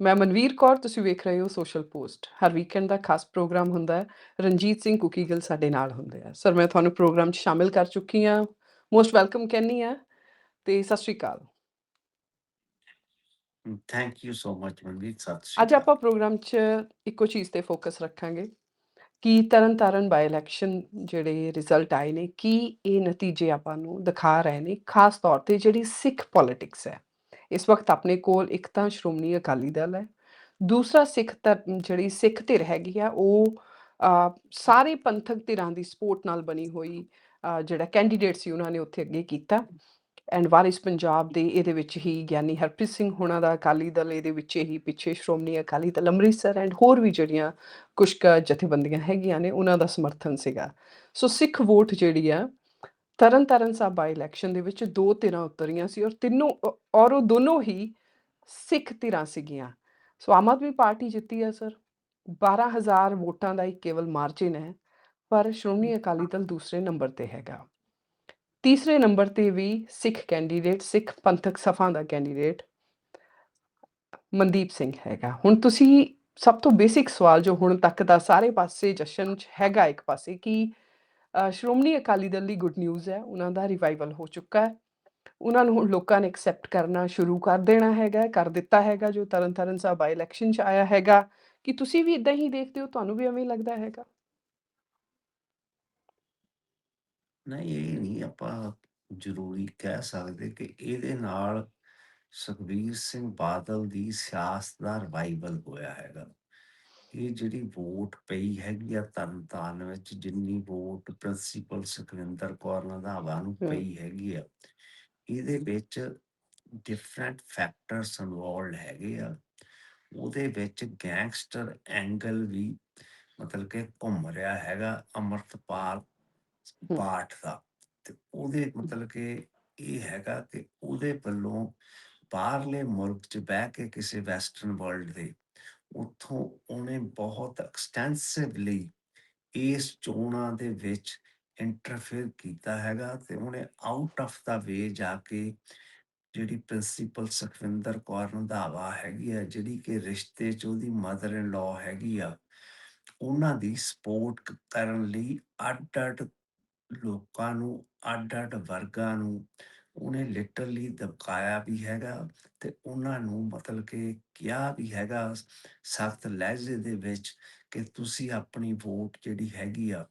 ਮੈਂ ਮਨਵੀਰ ਕੌਰ ਤੁਸੀਂ ਵੇਖ ਰਹੇ ਹੋ ਸੋਸ਼ਲ ਪੋਸਟ ਹਰ ਵੀਕਐਂਡ ਦਾ ਖਾਸ ਪ੍ਰੋਗਰਾਮ ਹੁੰਦਾ ਹੈ। ਰਣਜੀਤ ਸਿੰਘ ਕੁਕੀਗਲ ਸਾਡੇ ਨਾਲ ਹੁੰਦੇ ਆ। ਸਰ ਮੈਂ ਤੁਹਾਨੂੰ ਪ੍ਰੋਗਰਾਮ 'ਚ ਸ਼ਾਮਿਲ ਕਰ ਚੁੱਕੀ ਹਾਂ। ਮੋਸਟ ਵੈਲਕਮ ਕਹਿੰਨੀ ਆ ਤੇ ਸਤਿ ਸ਼੍ਰੀ ਅਕਾਲ। Thank you so much Manveer ਸਤਿ ਸ਼੍ਰੀ ਅੱਜ ਆਪਾਂ ਪ੍ਰੋਗਰਾਮ 'ਚ ਇੱਕੋ ਚੀਜ਼ ਤੇ ਫੋਕਸ ਰੱਖਾਂਗੇ। ਕਿ ਤਰਨਤਾਰਨ ਬਾਈ ਇਲੈਕਸ਼ਨ ਜਿਹੜੇ ਰਿਜ਼ਲਟ ਆਏ ਨੇ ਕੀ ਇਹ ਨਤੀਜੇ ਆਪਾਂ ਨੂੰ ਦਿਖਾ ਰਹੇ ਨੇ ਖਾਸ ਤੌਰ ਤੇ ਜਿਹੜੀ ਸਿੱਖ ਪੋਲਿਟਿਕਸ ਹੈ। ਇਸ ਵਕਤ ਆਪਣੇ ਕੋਲ ਇੱਕ ਤਾਂ ਸ਼੍ਰੋਮਣੀ ਅਕਾਲੀ ਦਲ ਹੈ। ਦੂਸਰਾ ਸਿੱਖ ਧਰ- ਜਿਹੜੀ ਸਿੱਖ ਧਿਰ ਹੈਗੀ ਆ, ਉਹ ਸਾਰੇ ਪੰਥਕ ਧਿਰਾਂ ਦੀ ਸਪੋਰਟ ਨਾਲ ਬਣੀ ਹੋਈ ਜਿਹੜਾ ਕੈਂਡੀਡੇਟ ਸੀ ਉਹਨਾਂ ਨੇ ਉੱਥੇ ਅੱਗੇ ਕੀਤਾ। ਐਂਡ ਵਾਰਿਸ ਪੰਜਾਬ ਦੇ ਇਹਦੇ ਵਿੱਚ ਹੀ ਗਿਆਨੀ ਹਰਪ੍ਰੀਤ ਸਿੰਘ ਹੋਣਾ ਦਾ ਅਕਾਲੀ ਦਲ, ਇਹਦੇ ਵਿੱਚ ਹੀ ਪਿੱਛੇ ਸ਼੍ਰੋਮਣੀ ਅਕਾਲੀ ਦਲ ਅੰਮ੍ਰਿਤਸਰ ਐਂਡ ਹੋਰ ਵੀ ਜਿਹੜੀਆਂ ਕੁਝ ਕੁ ਜਥੇਬੰਦੀਆਂ ਹੈਗੀਆਂ ਨੇ, ਉਹਨਾਂ ਦਾ ਸਮਰਥਨ ਸੀਗਾ। ਸੋ ਸਿੱਖ ਵੋਟ ਜਿਹੜੀ ਆ ਤਰਨ ਤਾਰਨ ਸਾਹਿਬ ਬਾਈ ਇਲੈਕਸ਼ਨ ਦੇ ਵਿੱਚ ਦੋ ਧਿਰਾਂ ਉਤਰੀਆਂ ਸੀ ਔਰ ਤਿੰਨੋਂ ਔਰ ਉਹ ਦੋਨੋਂ ਹੀ ਸਿੱਖ ਧਿਰਾਂ ਸੀਗੀਆਂ। ਸੋ ਆਮ ਆਦਮੀ ਪਾਰਟੀ ਜਿੱਤੀ ਹੈ ਸਰ 12000 ਵੋਟਾਂ ਦਾ ਹੀ ਕੇਵਲ ਮਾਰਜਿਨ ਹੈ, ਪਰ ਸ਼੍ਰੋਮਣੀ ਅਕਾਲੀ ਦਲ ਦੂਸਰੇ ਨੰਬਰ ਤੇ ਹੈਗਾ। ਤੀਸਰੇ ਨੰਬਰ ਤੇ ਵੀ ਸਿੱਖ ਕੈਂਡੀਡੇਟ ਸਿੱਖ ਪੰਥਕ ਸਫਾ ਦਾ ਕੈਂਡੀਡੇਟ ਮਨਦੀਪ ਸਿੰਘ ਹੈਗਾ। ਹੁਣ ਤੁਸੀਂ ਸਭ ਤੋਂ ਬੇਸਿਕ ਸਵਾਲ ਜੋ ਹੁਣ ਤੱਕ ਦਾ ਸਾਰੇ ਪਾਸੇ ਜਸ਼ਨ ਚ ਹੈਗਾ ਇੱਕ ਪਾਸੇ ਕਿ ਅ, ਸ਼੍ਰੋਮਣੀ ਅਕਾਲੀ ਦਲ ਲਈ ਗੁੱਡ ਨਿਊਜ਼ ਹੈ ਉਹਨਾਂ ਦਾ ਰਿਵਾਈਵਲ ਹੋ ਚੁੱਕਾ ਹੈ। ਉਹਨਾਂ ਨੂੰ ਹੁਣ ਲੋਕਾਂ ਨੇ ਐਕਸੈਪਟ ਕਰਨਾ ਸ਼ੁਰੂ ਕਰ ਦੇਣਾ ਹੈਗਾ ਕਰ ਦਿੱਤਾ ਹੈਗਾ ਜੋ ਤਰਨਤਾਰਨ ਸਾਹਿਬ ਬਾਈ ਇਲੈਕਸ਼ਨ ਚ ਆਇਆ ਹੈਗਾ। ਕਿ ਤੁਸੀਂ ਵੀ ਇਦਾਂ ਹੀ ਦੇਖਦੇ ਹੋ? ਤੁਹਾਨੂੰ ਵੀ ਐਵੇਂ ਹੀ ਲੱਗਦਾ ਹੈਗਾ? ਨਹੀਂ ਇਹ ਨਹੀਂ ਆਪਾਂ ਜ਼ਰੂਰੀ ਕਹਿ ਸਕਦੇ ਕਿ ਇਹਦੇ ਨਾਲ ਸੁਖਬੀਰ ਸਿੰਘ ਬਾਦਲ ਦੀ ਸਿਆਸਤ ਦਾ ਰਿਵਾਈਵਲ ਹੋਇਆ ਹੈਗਾ। ਇਹ ਜਿਹੜੀ ਵੋਟ ਪਈ ਹੈਗੀ ਆ ਤਰਨਤਾਰਨ ਵਿੱਚ ਜਿੰਨੀ ਵੋਟ ਪ੍ਰਿੰਸੀਪਲ ਸੁਖਵਿੰਦਰ ਕੌਰ ਰੰਧਾਵਾ ਨੂੰ। ਪਈ ਹੈਗੀ ਆ ਇਹਦੇ ਵਿੱਚ ਡਿਫਰੈਂਟ ਫੈਕਟਰਸ ਇਨਵੋਲਡ ਹੈਗੇ ਆ। ਉਹਦੇ ਵਿੱਚ ਗੈਂਗਸਟਰ ਐਂਗਲ ਵੀ ਮਤਲਬ ਕਿ ਘੁੰਮ ਰਿਹਾ ਹੈਗਾ ਅਮਰਤਪਾਲ ਪਾਠ ਦਾ। ਤੇ ਉਹਦੇ ਮਤਲਬ ਕਿ ਇਹ ਹੈਗਾ ਕਿ ਉਹਦੇ ਵੱਲੋਂ ਬਾਹਰਲੇ ਮੁਲਕ 'ਚ ਬਹਿ ਕੇ ਕਿਸੇ ਵੈਸਟਰਨ ਵਰਲਡ ਦੇ ਉੱਥੋਂ ਉਹਨੇ ਬਹੁਤ ਐਕਸਟੈਂਸਿਵਲੀ ਇਸ ਚੋਣਾਂ ਦੇ ਵਿੱਚ ਇੰਟਰਫੇਅਰ ਕੀਤਾ ਹੈਗਾ ਤੇ ਉਹਨੇ ਆਊਟ ਆਫ ਦਾ ਵੇ ਜਾ ਕੇ ਜਿਹੜੀ ਪ੍ਰਿੰਸੀਪਲ ਸੁਖਵਿੰਦਰ ਕੌਰ ਰੰਧਾਵਾ ਹੈਗੀ ਆ, ਜਿਹੜੀ ਕਿ ਰਿਸ਼ਤੇ 'ਚ ਉਹਦੀ ਮਦਰ ਇਨ ਲਾ ਹੈਗੀ ਆ, ਉਹਨਾਂ ਦੀ ਸਪੋਰਟ ਕਰਨ ਲਈ ਅੱਡ-ਅੱਡ ਲੋਕਾਂ ਨੂੰ, ਅੱਡ-ਅੱਡ ਵਰਗਾਂ ਨੂੰ ਉਹਨੇ ਲਿਟਰਲੀ ਦਬਕਾਇਆ ਵੀ ਹੈਗਾ ਤੇ ਉਹਨਾਂ ਨੂੰ ਮਤਲਬ ਕਿ ਕਿਹਾ ਵੀ ਹੈਗਾ ਸਖਤ ਲਹਿਜੇ ਦੇ ਵਿੱਚ ਕਿ ਤੁਸੀਂ ਆਪਣੀ ਵੋਟ ਜਿਹੜੀ ਹੈਗੀ ਆ,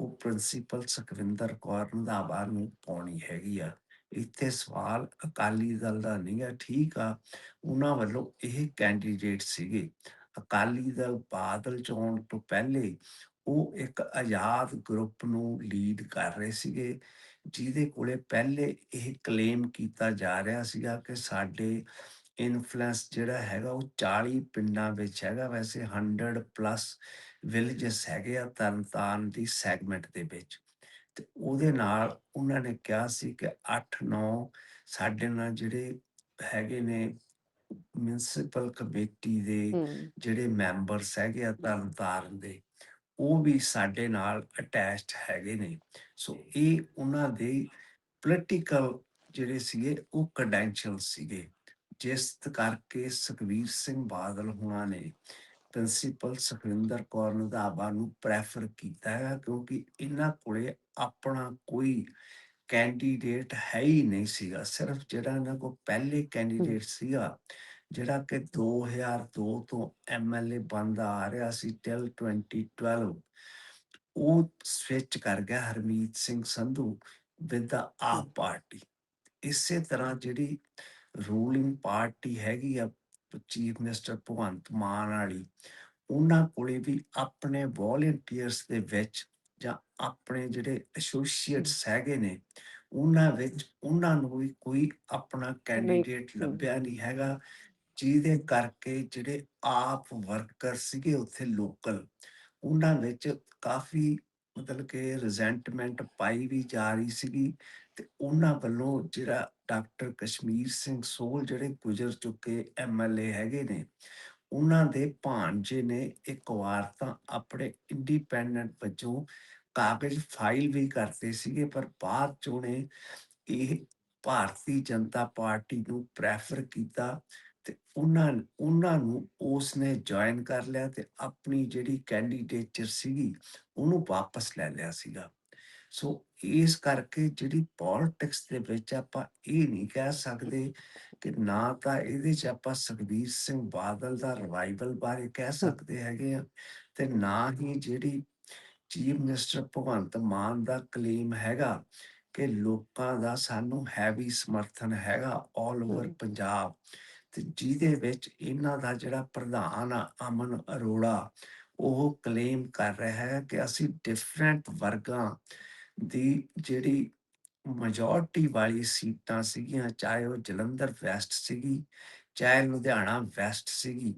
ਉਹ ਪ੍ਰਿੰਸੀਪਲ ਸੁਖਵਿੰਦਰ ਕੌਰ ਰੰਧਾਵਾ ਨੂੰ ਪਾਉਣੀ ਹੈਗੀ ਆ। ਇੱਥੇ ਸਵਾਲ ਅਕਾਲੀ ਦਲ ਦਾ ਨਹੀਂ ਆ, ਠੀਕ ਆ, ਉਹਨਾਂ ਵੱਲੋਂ ਇਹ ਕੈਂਡੀਡੇਟ ਸੀਗੇ। ਅਕਾਲੀ ਦਲ ਬਾਦਲ ਚੋਣ ਤੋਂ ਪਹਿਲੇ ਉਹ ਇੱਕ ਆਜ਼ਾਦ ਗਰੁੱਪ ਨੂੰ ਲੀਡ ਕਰ ਰਹੇ ਸੀਗੇ। ਜਿਹਦੇ ਕੋਲੇ ਪਹਿਲੇ ਇਹ ਕਲੇਮ ਕੀਤਾ ਜਾ ਰਿਹਾ ਸੀਗਾ ਕਿ ਸਾਡੇ ਇਨਫਲੂਐਂਸ ਜਿਹੜਾ ਹੈਗਾ ਉਹ 40 ਪਿੰਡਾਂ ਵਿੱਚ ਹੈਗਾ ਵੈਸੇ 100 ਪਲੱਸ ਵਿਲੇजेस ਹੈਗੇ ਆ ਤਰਨਤਾਰਨ ਦੀ ਸੈਗਮੈਂਟ ਦੇ ਵਿੱਚ। ਤੇ ਉਹਦੇ ਨਾਲ ਉਹਨਾਂ ਨੇ ਕਿਹਾ ਸੀ ਕਿ 8-9 ਸਾਡੇ ਨਾਲ ਜਿਹੜੇ ਹੈਗੇ ਨੇ ਮਿਊਨਿਸਪਲ ਕਮੇਟੀ ਦੇ ਜਿਹੜੇ ਮੈਂਬਰਸ ਹੈਗੇ ਆ ਤਰਨਤਾਰਨ ਦੇ ਉਹ ਵੀ ਸਾਡੇ ਨਾਲ ਅਟੈਚਡ ਹੈਗੇ ਨੇ। ਸੋ ਇਹ ਉਹਨਾਂ ਦੇ ਪੋਲੀਟੀਕਲ ਜਿਹੜੇ ਸੀਗੇ ਉਹ ਕ੍ਰੈਡੈਂਸ਼ੀਅਲ ਸੀਗੇ। ਜਿਸ ਕਰਕੇ ਸੁਖਵੀਰ ਸਿੰਘ ਬਾਦਲ ਹੁਣਾਂ ਨੇ ਪ੍ਰਿੰਸੀਪਲ ਸੁਖਵਿੰਦਰ ਕੌਰ ਰੰਧਾਵਾ ਨੂੰ ਪ੍ਰੈਫਰ ਕੀਤਾ ਹੈ ਕਿਉਂਕਿ ਇਹਨਾਂ ਕੋਲੇ ਆਪਣਾ ਕੋਈ ਕੈਂਡੀਡੇਟ ਹੈ ਹੀ ਨਹੀਂ ਸੀਗਾ। ਸਿਰਫ ਜਿਹੜਾ ਇਹਨਾਂ ਕੋਲ ਪਹਿਲੇ ਕੈਂਡੀਡੇਟ ਸੀਗਾ ਜਿਹੜਾ ਕਿ 2002 ਤੋਂ ਐਮਐਲਏ ਬੰਦਾ ਆ ਰਿਹਾ ਸੀ ਟਿਲ 2012 ਉਹ ਸਵਿਚ ਕਰ ਗਿਆ Harmeet Singh Sandhu with the AAP party ਇਸੇ ਤਰ੍ਹਾਂ ਜਿਹੜੀ ਰੂਲਿੰਗ ਪਾਰਟੀ ਹੈਗੀ ਆ ਚੀਫ ਮਿਨਿਸਟਰ ਭਗਵੰਤ ਮਾਨ ਵਾਲੀ ਉਹਨਾਂ ਕੋਲੇ ਵੀ ਆਪਣੇ ਵੋਲੰਟੀਅਰਸ ਦੇ ਵਿੱਚ ਜਾਂ ਆਪਣੇ ਜਿਹੜੇ ਐਸੋਸੀਏਟਸ ਹੈਗੇ ਨੇ ਉਹਨਾਂ ਵਿੱਚ ਉਹਨਾਂ ਨੂੰ ਵੀ ਕੋਈ ਆਪਣਾ ਕੈਂਡੀਡੇਟ। ਲੱਭਿਆ ਨਹੀਂ ਹੈਗਾ ਜਿਹਦੇ ਕਰਕੇ ਜਿਹੜੇ ਆਪ ਵਰਕਰ ਸੀਗੇ ਉੱਥੇ ਲੋਕਲ ਉਹਨਾਂ ਵਿੱਚ ਕਾਫੀ ਮਤਲਬ ਕਿ ਰਿਜ਼ੈਂਟਮੈਂਟ ਪਾਈ ਵੀ ਜਾ ਰਹੀ ਸੀਗੀ ਤੇ ਉਹਨਾਂ ਵੱਲੋਂ ਜਿਹੜਾ ਡਾਕਟਰ ਕਸ਼ਮੀਰ ਸਿੰਘ ਸੋਲ ਜਿਹੜੇ ਗੁਜ਼ਰ ਚੁੱਕੇ ਐਮਐਲਏ ਹੈਗੇ ਨੇ, ਉਹਨਾਂ ਦੇ ਭਾਂਜੇ ਨੇ ਇੱਕ ਵਾਰ ਤਾਂ ਆਪਣੇ ਇੰਡੀਪੈਂਡੈਂਟ ਵਜੋਂ ਕਾਗਜ਼ ਫਾਈਲ ਵੀ ਕਰਤੇ ਸੀਗੇ, ਪਰ ਬਾਅਦ ਚੋਂ ਨੇ ਇਹ ਭਾਰਤੀ ਜਨਤਾ ਪਾਰਟੀ ਨੂੰ ਪ੍ਰੈਫਰ ਕੀਤਾ ਤੇ ਉਹਨਾਂ ਉਹਨਾਂ ਨੂੰ ਉਸਨੇ ਜੁਆਇਨ ਕਰ ਲਿਆ ਤੇ ਆਪਣੀ ਜਿਹੜੀ ਕੈਂਡੀਡੇਚਰ ਸੀਗੀ ਉਹਨੂੰ ਵਾਪਸ ਲੈ ਲਿਆ ਸੀਗਾ ਸੋ ਇਸ ਕਰਕੇ ਜਿਹੜੀ ਪੋਲਿਟਿਕਸ ਦੇ ਵਿੱਚ ਆਪਾਂ ਇਹ ਨਹੀਂ ਕਹਿ ਸਕਦੇ ਕਿ ਨਾ ਤਾਂ ਇਹਦੇ 'ਚ ਆਪਾਂ ਸੁਖਬੀਰ ਸਿੰਘ ਬਾਦਲ ਦਾ ਰਿਵਾਈਵਲ ਬਾਰੇ ਕਹਿ। ਸਕਦੇ ਹੈਗੇ ਆ ਤੇ ਨਾ ਹੀ ਜਿਹੜੀ ਚੀਫ ਮਿਨਿਸਟਰ ਭਗਵੰਤ ਮਾਨ ਦਾ ਕਲੇਮ ਹੈਗਾ ਕਿ ਲੋਕਾਂ ਦਾ ਸਾਨੂੰ ਹੈਵੀ ਸਮਰਥਨ ਹੈਗਾ ਆਲ ਓਵਰ। ਪੰਜਾਬ ਤੇ ਜਿਹਦੇ ਵਿੱਚ ਇਹਨਾਂ ਦਾ ਜਿਹੜਾ ਪ੍ਰਧਾਨ ਆ, ਅਮਨ ਅਰੋੜਾ, ਉਹ ਕਲੇਮ ਕਰ ਰਿਹਾ ਹੈ ਕਿ ਅਸੀਂ ਡਿਫਰੈਂਟ ਵਰਗਾਂ ਦੀ ਜਿਹੜੀ ਮੈਜੋਰਟੀ ਵਾਲੀ ਸੀਟਾਂ ਸੀਗੀਆਂ, ਚਾਹੇ ਉਹ ਜਲੰਧਰ ਵੈਸਟ ਸੀਗੀ, ਚਾਹੇ ਲੁਧਿਆਣਾ ਵੈਸਟ ਸੀਗੀ,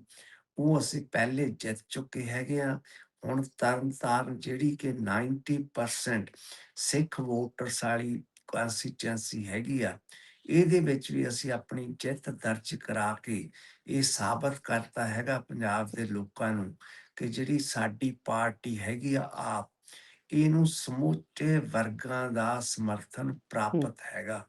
ਉਹ ਅਸੀਂ ਪਹਿਲੇ ਜਿੱਤ ਚੁੱਕੇ ਹੈਗੇ ਆ। ਹੁਣ ਤਰਨਤਾਰਨ ਜਿਹੜੀ ਕਿ 90% ਸਿੱਖ ਵੋਟਰਸ ਵਾਲੀ ਕੰਸਟੀਚੁਐਂਸੀ ਹੈਗੀ ਆ ਇਹਦੇ ਵਿੱਚ ਵੀ ਅਸੀਂ ਆਪਣੀ ਜਿੱਤ ਦਰਜ ਕਰਾ ਕੇ ਇਹ ਸਾਬਤ ਕਰਤਾ ਹੈਗਾ ਪੰਜਾਬ ਦੇ ਲੋਕਾਂ ਨੂੰ ਕਿ ਜਿਹੜੀ ਸਾਡੀ ਪਾਰਟੀ ਹੈਗੀ ਆ ਆਪ ਇਹਨੂੰ ਸਮੁੱਚੇ ਵਰਗਾਂ ਦਾ ਸਮਰਥਨ। ਪ੍ਰਾਪਤ ਹੈਗਾ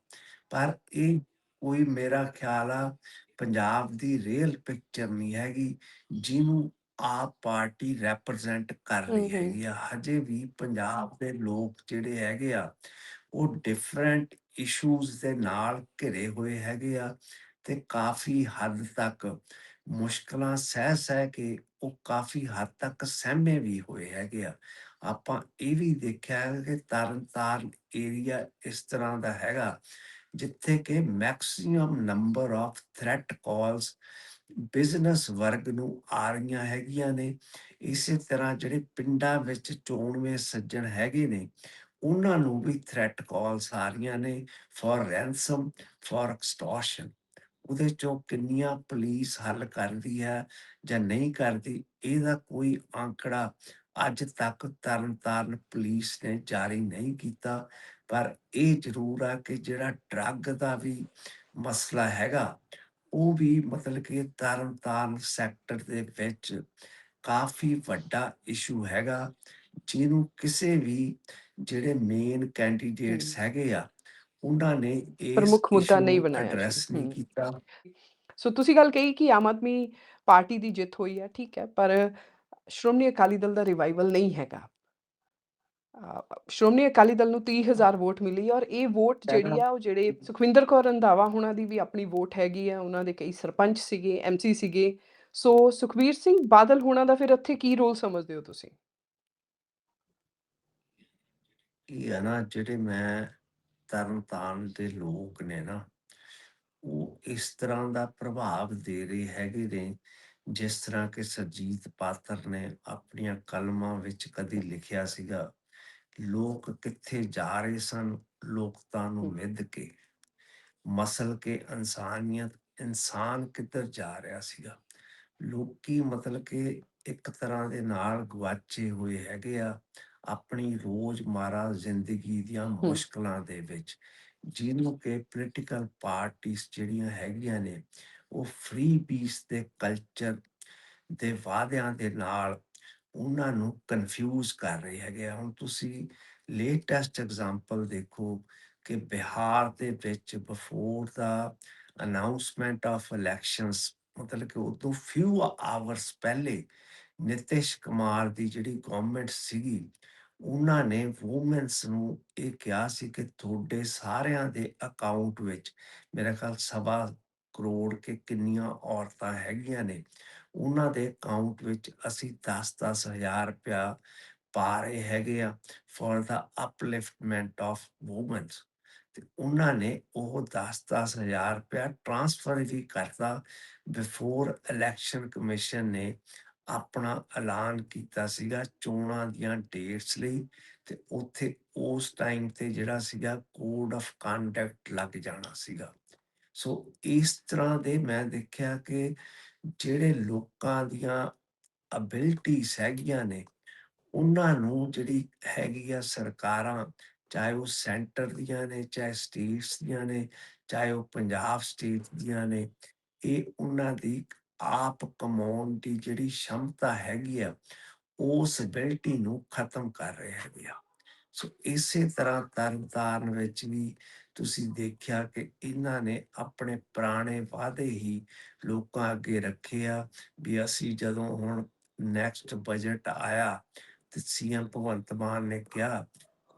ਪਰ ਇਹ ਕੋਈ ਮੇਰਾ ਖਿਆਲ ਆ ਪੰਜਾਬ ਦੀ ਰੀਅਲ ਪਿਕਚਰ ਨਹੀਂ ਹੈਗੀ ਜਿਹਨੂੰ ਆਪ ਪਾਰਟੀ ਰੈਪਰੈਜ਼ੈਂਟ ਕਰ ਰਹੀ। ਹੈਗੀ ਆ ਹਜੇ ਵੀ ਪੰਜਾਬ ਦੇ ਲੋਕ ਜਿਹੜੇ ਹੈਗੇ ਆ ਉਹ ਡਿਫਰੈਂਟ ਇਸ਼ੂਜ਼ ਦੇ ਨਾਲ ਘਿਰੇ ਹੋਏ ਹੈਗੇ ਆ ਤੇ ਕਾਫੀ ਹੱਦ ਤੱਕ ਮੁਸ਼ਕਲਾਂ ਸਹਿ ਸਹਿ ਕੇ ਉਹ ਕਾਫੀ ਹੱਦ ਤੱਕ ਸਹਿਮੇ ਵੀ ਹੋਏ ਹੈਗੇ ਆ। ਆਪਾਂ ਇਹ ਵੀ ਦੇਖਿਆ ਹੈ ਕਿ ਤਰਨਤਾਰਨ ਏਰੀਆ ਇਸ ਤਰ੍ਹਾਂ ਦਾ ਹੈਗਾ, ਜਿੱਥੇ ਕਿ maximum number of threat calls business ਵਰਗ ਨੂੰ ਆ ਰਹੀਆਂ ਹੈਗੀਆਂ ਨੇ। ਇਸੇ ਤਰ੍ਹਾਂ ਜਿਹੜੇ ਪਿੰਡਾਂ ਵਿੱਚ ਚੋਣਵੇਂ ਸੱਜਣ ਹੈਗੇ ਨੇ ਉਹਨਾਂ ਨੂੰ ਵੀ ਥ੍ਰੈਟ ਕਾਲਸ ਆ ਰਹੀਆਂ ਨੇ ਫॉर ਰੈਂਸਮ ਫॉर ਐਕਸਟੋਰਸ਼ਨ ਉਹਦੇ ਚੋਂ ਕਿੰਨੀਆਂ ਪੁਲਿਸ ਹੱਲ ਕਰਦੀ ਹੈ ਜਾਂ ਨਹੀਂ ਕਰਦੀ, ਇਹਦਾ ਕੋਈ ਆંકੜਾ ਅੱਜ ਤੱਕ ਤਰਨਤਾਰਨ ਪੁਲਿਸ ਨੇ ਜਾਰੀ ਨਹੀਂ ਕੀਤਾ। ਪਰ ਇਹ ਜ਼ਰੂਰ ਆ ਕਿ ਜਿਹੜਾ ਡਰੱਗ ਦਾ ਵੀ ਮਸਲਾ ਹੈਗਾ, ਉਹ ਵੀ ਮਤਲਬ ਕਿ ਤਰਨ ਤਾਰਨ ਸੈਕਟਰ ਦੇ ਵਿੱਚ ਕਾਫੀ ਵੱਡਾ ਇਸ਼ੂ ਹੈਗਾ, ਜਿਹਨੂੰ ਕਿਸੇ ਵੀ ਜਿਹੜੇ ਮੇਨ ਕੈਂਡੀਡੇਟਸ। ਹੈਗੇ ਆ ਉਹਨਾਂ ਨੇ ਇਸ ਪ੍ਰਮੁੱਖ ਮੁੱਦਾ ਨਹੀਂ ਬਣਾਇਆ। ਐਡਰੈਸ ਨਹੀਂ। ਕੀਤਾ ਸੋ ਤੁਸੀਂ ਗੱਲ ਕਹੀ ਕਿ ਆਮ ਆਦਮੀ ਪਾਰਟੀ ਦੀ ਜਿੱਤ ਹੋਈ ਹੈ, ਠੀਕ ਹੈ, ਪਰ ਸ਼੍ਰੋਮਣੀ ਅਕਾਲੀ ਦਲ ਦਾ ਰਿਵਾਈਵਲ ਨਹੀਂ ਹੈਗਾ। ਸ਼੍ਰੋਮਣੀ ਅਕਾਲੀ ਦਲ ਨੂੰ 30,000 ਵੋਟ ਮਿਲੀ ਔਰ ਇਹ ਵੋਟ ਜਿਹੜੀ ਆ ਉਹ ਜਿਹੜੇ ਸੁਖਵਿੰਦਰ ਕੌਰ ਰੰਧਾਵਾ ਹੁਣਾਂ ਦੀ ਵੀ ਆਪਣੀ ਵੋਟ ਹੈਗੀ ਆ, ਉਹਨਾਂ ਦੇ ਕਈ ਸਰਪੰਚ ਸੀਗੇ, ਐਮਸੀ ਸੀਗੇ। ਸੋ ਸੁਖਬੀਰ ਸਿੰਘ ਬਾਦਲ ਹੁਣਾਂ ਦਾ ਫਿਰ ਇੱਥੇ ਕੀ ਰੋਲ ਸਮਝਦੇ ਹੋ ਤੁਸੀਂ? ਇਹ ਹੈ ਨਾ ਜਿਹੜੇ ਮੈਂ ਤਰਨਤਾਰਨ ਦੇ ਲੋਕ ਨੇ ਨਾ ਉਹ ਇਸ ਤਰ੍ਹਾਂ ਦਾ ਪ੍ਰਭਾਵ ਦੇ ਰਹੇ ਹੈਗੇ ਨੇ ਜਿਸ ਤਰ੍ਹਾਂ ਕਿ ਸਰਜੀਤ ਪਾਤਰ ਨੇ ਆਪਣੀਆਂ ਕਲਮਾਂ ਵਿੱਚ ਕਦੀ ਲਿਖਿਆ ਸੀਗਾ ਲੋਕ ਕਿੱਥੇ ਜਾ ਰਹੇ ਸਨ? ਲੋਕਤਾ ਨੂੰ। ਮਿੱਧ ਕੇ। ਮਸਲ ਕੇ ਇਨਸਾਨੀਅਤ ਇਨਸਾਨ ਕਿੱਧਰ ਜਾ ਰਿਹਾ ਸੀਗਾ? ਲੋਕੀ ਮਤਲਬ ਕਿ ਇੱਕ ਤਰ੍ਹਾਂ ਦੇ ਨਾਲ ਗਵਾਚੇ ਹੋਏ ਹੈਗੇ ਆ। ਆਪਣੀ ਰੋਜ਼ਮਾਰਾ ਜ਼ਿੰਦਗੀ ਦੀਆਂ। ਮੁਸ਼ਕਲਾਂ ਦੇ ਵਿੱਚ ਜਿਹਨੂੰ ਕਿ ਪੋਲੀਟੀਕਲ ਪਾਰਟੀਆਂ ਜਿਹੜੀਆਂ ਹੈਗੀਆਂ ਨੇ ਉਹ ਫ੍ਰੀ ਪੀਸ ਦੇ ਕਲਚਰ ਦੇ ਵਾਅਦਿਆਂ ਦੇ ਨਾਲ ਉਹਨਾਂ ਨੂੰ ਕਨਫਿਊਜ਼ ਕਰ ਰਹੇ ਹੈਗੇ ਹੁਣ ਤੁਸੀਂ ਲੇਟੈਸਟ ਐਗਜ਼ਾਮਪਲ ਦੇਖੋ ਕਿ ਬਿਹਾਰ ਦੇ ਵਿੱਚ before the announcement of elections ਮਤਲਬ ਕਿ ਉਦੋਂ ਫਿਊ ਆਵਰਸ ਪਹਿਲੇ ਨਿਤਿਸ਼ ਕੁਮਾਰ ਦੀ ਜਿਹੜੀ ਗਵਰਨਮੈਂਟ ਸੀਗੀ ਉਹਨਾਂ ਨੇ ਵੂਮਨਸ ਨੂੰ ਇਹ ਕਿਹਾ ਸੀ ਕਿ ਤੁਹਾਡੇ ਸਾਰਿਆਂ ਦੇ ਅਕਾਊਂਟ ਵਿੱਚ ਮੇਰਾ ਖਿਆਲ ਸਵਾ ਕਰੋੜ ਕੇ ਕਿੰਨੀਆਂ ਔਰਤਾਂ ਹੈਗੀਆਂ ਨੇ, ਉਹਨਾਂ ਦੇ ਅਕਾਊਂਟ ਵਿੱਚ ਅਸੀਂ 10-10 ਰੁਪਇਆ ਪਾ ਰਹੇ ਹੈਗੇ ਆ for the upliftment of womens ਤੇ ਉਹਨਾਂ ਨੇ ਉਹ 10-10 ਹਜ਼ਾਰ ਰੁਪਇਆ ਟ੍ਰਾਂਸਫਰ ਵੀ ਕਰਤਾ ਬਿਫੋਰ ਇਲੈਕਸ਼ਨ ਕਮਿਸ਼ਨ ਨੇ ਆਪਣਾ ਐਲਾਨ ਕੀਤਾ ਸੀਗਾ ਚੋਣਾਂ ਦੀਆਂ ਡੇਟਸ ਲਈ ਤੇ ਉੱਥੇ ਉਸ ਟਾਈਮ ਤੇ ਜਿਹੜਾ ਸੀਗਾ ਕੋਡ ਆਫ ਕੰਡਕਟ ਲੱਗ ਜਾਣਾ ਸੀਗਾ। ਸੋ ਇਸ ਤਰ੍ਹਾਂ ਦੇ ਮੈਂ ਦੇਖਿਆ ਕਿ ਜਿਹੜੇ ਲੋਕਾਂ ਦੀਆਂ ਅਬਿਲਿਟੀਜ਼ ਹੈਗੀਆਂ ਨੇ, ਉਹਨਾਂ ਨੂੰ ਜਿਹੜੀ ਹੈਗੀ ਆ ਸਰਕਾਰਾਂ, ਚਾਹੇ ਉਹ ਸੈਂਟਰ ਦੀਆਂ ਨੇ, ਚਾਹੇ ਸਟੇਟਸ ਦੀਆਂ ਨੇ, ਚਾਹੇ ਉਹ ਪੰਜਾਬ ਸਟੇਟ ਦੀਆਂ ਨੇ, ਇਹ ਉਹਨਾਂ ਦੀ ਆਪ ਕਮਾਉਣ ਦੀ ਜਿਹੜੀ ਸ਼ਮਤਾ ਹੈਗੀ ਆ ਉਸ ਅਬਿਲਿਟੀ ਨੂੰ ਖਤਮ ਕਰ ਰਹੇ ਹੈਗੇ ਆ। ਸੋ ਇਸੇ ਤਰ੍ਹਾਂ ਤਰਨਤਾਰਨ ਵਿੱਚ ਵੀ ਤੁਸੀਂ ਦੇਖਿਆ ਕਿ ਇਹਨਾਂ ਨੇ ਆਪਣੇ ਪੁਰਾਣੇ ਵਾਅਦੇ ਹੀ ਲੋਕਾਂ ਅੱਗੇ ਰੱਖੇ ਆ ਵੀ ਅਸੀਂ ਜਦੋਂ ਹੁਣ ਨੈਕਸਟ ਬਜਟ ਆਇਆ ਤੇ ਸੀਐਮ ਭਗਵੰਤ ਮਾਨ ਨੇ ਕਿਹਾ,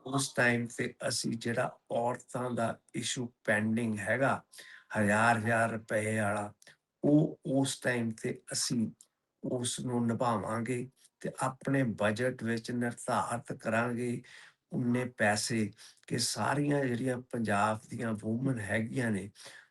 ਉਸ ਟਾਈਮ ਤੇ ਅਸੀਂ ਜਿਹੜਾ ਔਰਤਾਂ ਦਾ ਇਸ਼ੂ ਪੈਂਡਿੰਗ ਹੈਗਾ ਹਜ਼ਾਰ ਹਜ਼ਾਰ ਰੁਪਏ ਵਾਲਾ ਉਹ ਉਸ ਟਾਈਮ ਤੇ ਅਸੀਂ ਉਸ ਨੂੰ ਨਿਭਾਵਾਂਗੇ ਤੇ ਆਪਣੇ ਬਜਟ ਵਿੱਚ ਨਿਰਧਾਰਤ ਕਰਾਂਗੇ। ਉਨੇ ਪੈਸੇ ਕਿ ਸਾਰੀਆਂ ਜਿਹੜੀਆਂ ਪੰਜਾਬ ਦੀਆਂ ਵੂਮਨ ਹੈਗੀਆਂ ਨੇ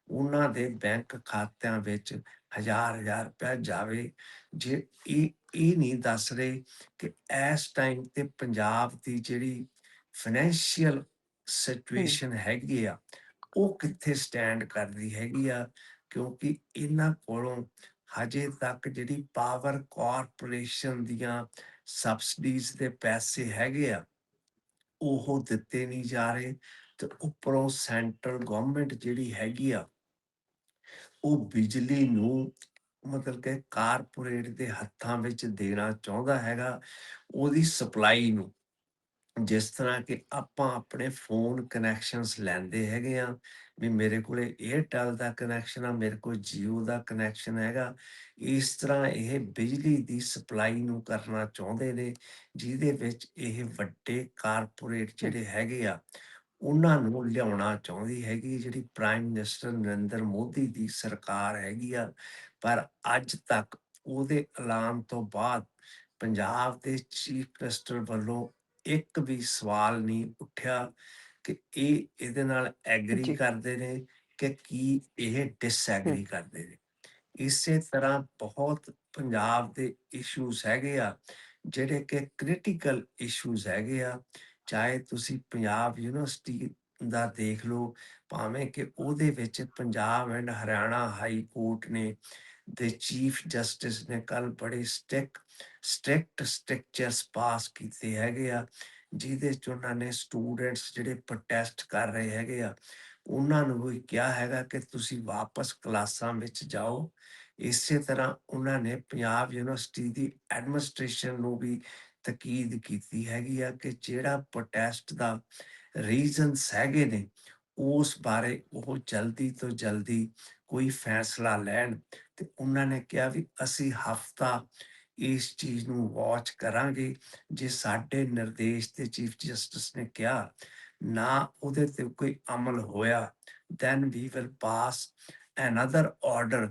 ਉਹਨਾਂ ਦੇ ਬੈਂਕ ਖਾਤਿਆਂ ਵਿੱਚ ਹਜ਼ਾਰ ਹਜ਼ਾਰ ਰੁਪਇਆ ਜਾਵੇ। ਜੇ ਇਹ ਇਹ ਨਹੀਂ ਦੱਸ ਰਹੇ ਕਿ ਇਸ ਟਾਈਮ ਤੇ ਪੰਜਾਬ ਦੀ ਜਿਹੜੀ ਫਾਈਨੈਂਸ਼ੀਅਲ ਸਿਚੁਏਸ਼ਨ ਹੈਗੀ ਆ ਉਹ ਕਿੱਥੇ ਸਟੈਂਡ ਕਰਦੀ ਹੈਗੀ ਆ ਕਿਉਂਕਿ ਇਹਨਾਂ ਕੋਲੋਂ ਹਜੇ ਤੱਕ ਜਿਹੜੀ ਪਾਵਰ ਕਾਰਪੋਰੇਸ਼ਨ ਦੀਆਂ ਸਬਸਿਡੀਜ਼ ਦੇ ਪੈਸੇ ਹੈਗੇ ਆ, ਉਹ ਦਿੱਤੇ ਨਹੀਂ ਜਾ ਰਹੇ ਤੇ ਉੱਪਰੋਂ ਸੈਂਟਰਲ ਗਵਰਨਮੈਂਟ ਜਿਹੜੀ ਹੈਗੀ ਆ, ਉਹ ਬਿਜਲੀ ਨੂੰ ਮਤਲਬ ਕਿ ਕਾਰਪੋਰੇਟ ਦੇ ਹੱਥਾਂ ਵਿੱਚ ਦੇਣਾ ਚਾਹੁੰਦਾ ਹੈਗਾ, ਉਹਦੀ ਸਪਲਾਈ ਨੂੰ। ਜਿਸ ਤਰ੍ਹਾਂ ਕਿ ਆਪਾਂ ਆਪਣੇ ਫੋਨ ਕਨੈਕਸ਼ਨਸ ਲੈਂਦੇ ਹੈਗੇ ਆ ਵੀ ਮੇਰੇ ਕੋਲੇ 에ਅਰਟੈਲ ਦਾ ਕਨੈਕਸ਼ਨ ਆ ਮੇਰੇ ਕੋਲ Jio ਦਾ ਕਨੈਕਸ਼ਨ ਹੈਗਾ ਇਸ ਤਰ੍ਹਾਂ ਇਹ ਬਿਜਲੀ ਦੀ ਸਪਲਾਈ ਨੂੰ ਕਰਨਾ ਚਾਹੁੰਦੇ ਨੇ ਜਿਹਦੇ ਵਿੱਚ ਇਹ ਵੱਡੇ ਕਾਰਪੋਰੇਟ ਜਿਹੜੇ ਹੈਗੇ ਆ ਉਹਨਾਂ ਨੂੰ ਲਿਆਉਣਾ ਚਾਹੁੰਦੀ ਹੈਗੀ ਜਿਹੜੀ ਪ੍ਰਾਈਮ ਮਿਨਿਸਟਰ ਨਰਿੰਦਰ ਮੋਦੀ ਦੀ ਸਰਕਾਰ ਹੈਗੀ ਆ ਪਰ ਅੱਜ ਤੱਕ ਉਹਦੇ ਐਲਾਨ ਤੋਂ ਬਾਅਦ ਪੰਜਾਬ ਦੇ ਚੀਫ ਮਿਨਿਸਟਰ ਵੱਲੋਂ ਇੱਕ ਵੀ ਸਵਾਲ ਨਹੀਂ ਉੱਠਿਆ ਕਿ ਇਹ ਇਹਦੇ ਨਾਲ ਐਗਰੀ। ਕਰਦੇ ਨੇ ਕਿ ਕੀ ਇਹ ਡਿਸਐਗਰੀ ਕਰਦੇ ਨੇ। ਇਸੇ ਤਰ੍ਹਾਂ ਬਹੁਤ ਪੰਜਾਬ ਦੇ ਇਸ਼ੂਜ਼ ਹੈਗੇ ਆ ਜਿਹੜੇ ਕਿ ਕ੍ਰਿਟੀਕਲ ਇਸ਼ੂਜ਼ ਹੈਗੇ ਆ। ਚਾਹੇ ਤੁਸੀਂ ਪੰਜਾਬ ਯੂਨੀਵਰਸਿਟੀ ਦਾ ਦੇਖ ਲਓ ਭਾਵੇਂ ਕਿ ਉਹਦੇ ਵਿੱਚ Punjab and Haryana high court ਨੇ ਦੇ ਚੀਫ ਜਸਟਿਸ ਨੇ ਕੱਲ ਬੜੇ ਸਟਿਕ ਸਟ੍ਰਿਕਟ ਸਟ੍ਰਿਕਚਰਸ ਪਾਸ ਕੀਤੇ ਹੈਗੇ ਆ, ਜਿਹਦੇ ਚ ਉਹਨਾਂ ਨੇ ਸਟੂਡੈਂਟਸ ਜਿਹੜੇ ਪ੍ਰੋਟੈਸਟ ਕਰ ਰਹੇ ਹੈਗੇ ਆ, ਉਹਨਾਂ ਨੂੰ ਵੀ ਕਿਹਾ ਹੈਗਾ ਕਿ ਤੁਸੀਂ ਵਾਪਸ ਕਲਾਸਾਂ ਵਿੱਚ ਜਾਓ। ਇਸੇ ਤਰ੍ਹਾਂ ਉਹਨਾਂ ਨੇ ਪੰਜਾਬ ਯੂਨੀਵਰਸਿਟੀ ਦੀ ਐਡਮਿਨਿਸਟ੍ਰੇਸ਼ਨ ਨੂੰ ਵੀ ਤਕੀਦ ਕੀਤੀ ਹੈਗੀ ਆ ਕਿ ਜਿਹੜਾ ਪ੍ਰੋਟੈਸਟ ਦਾ ਰੀਜ਼ਨਸ ਹੈਗੇ ਨੇ ਉਸ ਬਾਰੇ ਉਹ ਜਲਦੀ ਤੋਂ ਜਲਦੀ ਕੋਈ ਫੈਸਲਾ ਲੈਣ ਤੇ ਉਹਨਾਂ ਨੇ ਕਿਹਾ ਵੀ ਅਸੀਂ ਹਫਤਾ ਇਸ ਚੀਜ਼ ਨੂੰ ਵਾਚ ਕਰਾਂਗੇ ਜੇ ਸਾਡੇ ਨਿਰਦੇਸ਼ ਤੇ ਚੀਫ ਜਸਟਿਸ ਨੇ ਕਿਹਾ ਨਾ ਉਹਦੇ ਤੇ ਕੋਈ ਅਮਲ ਹੋਇਆ then we will pass another order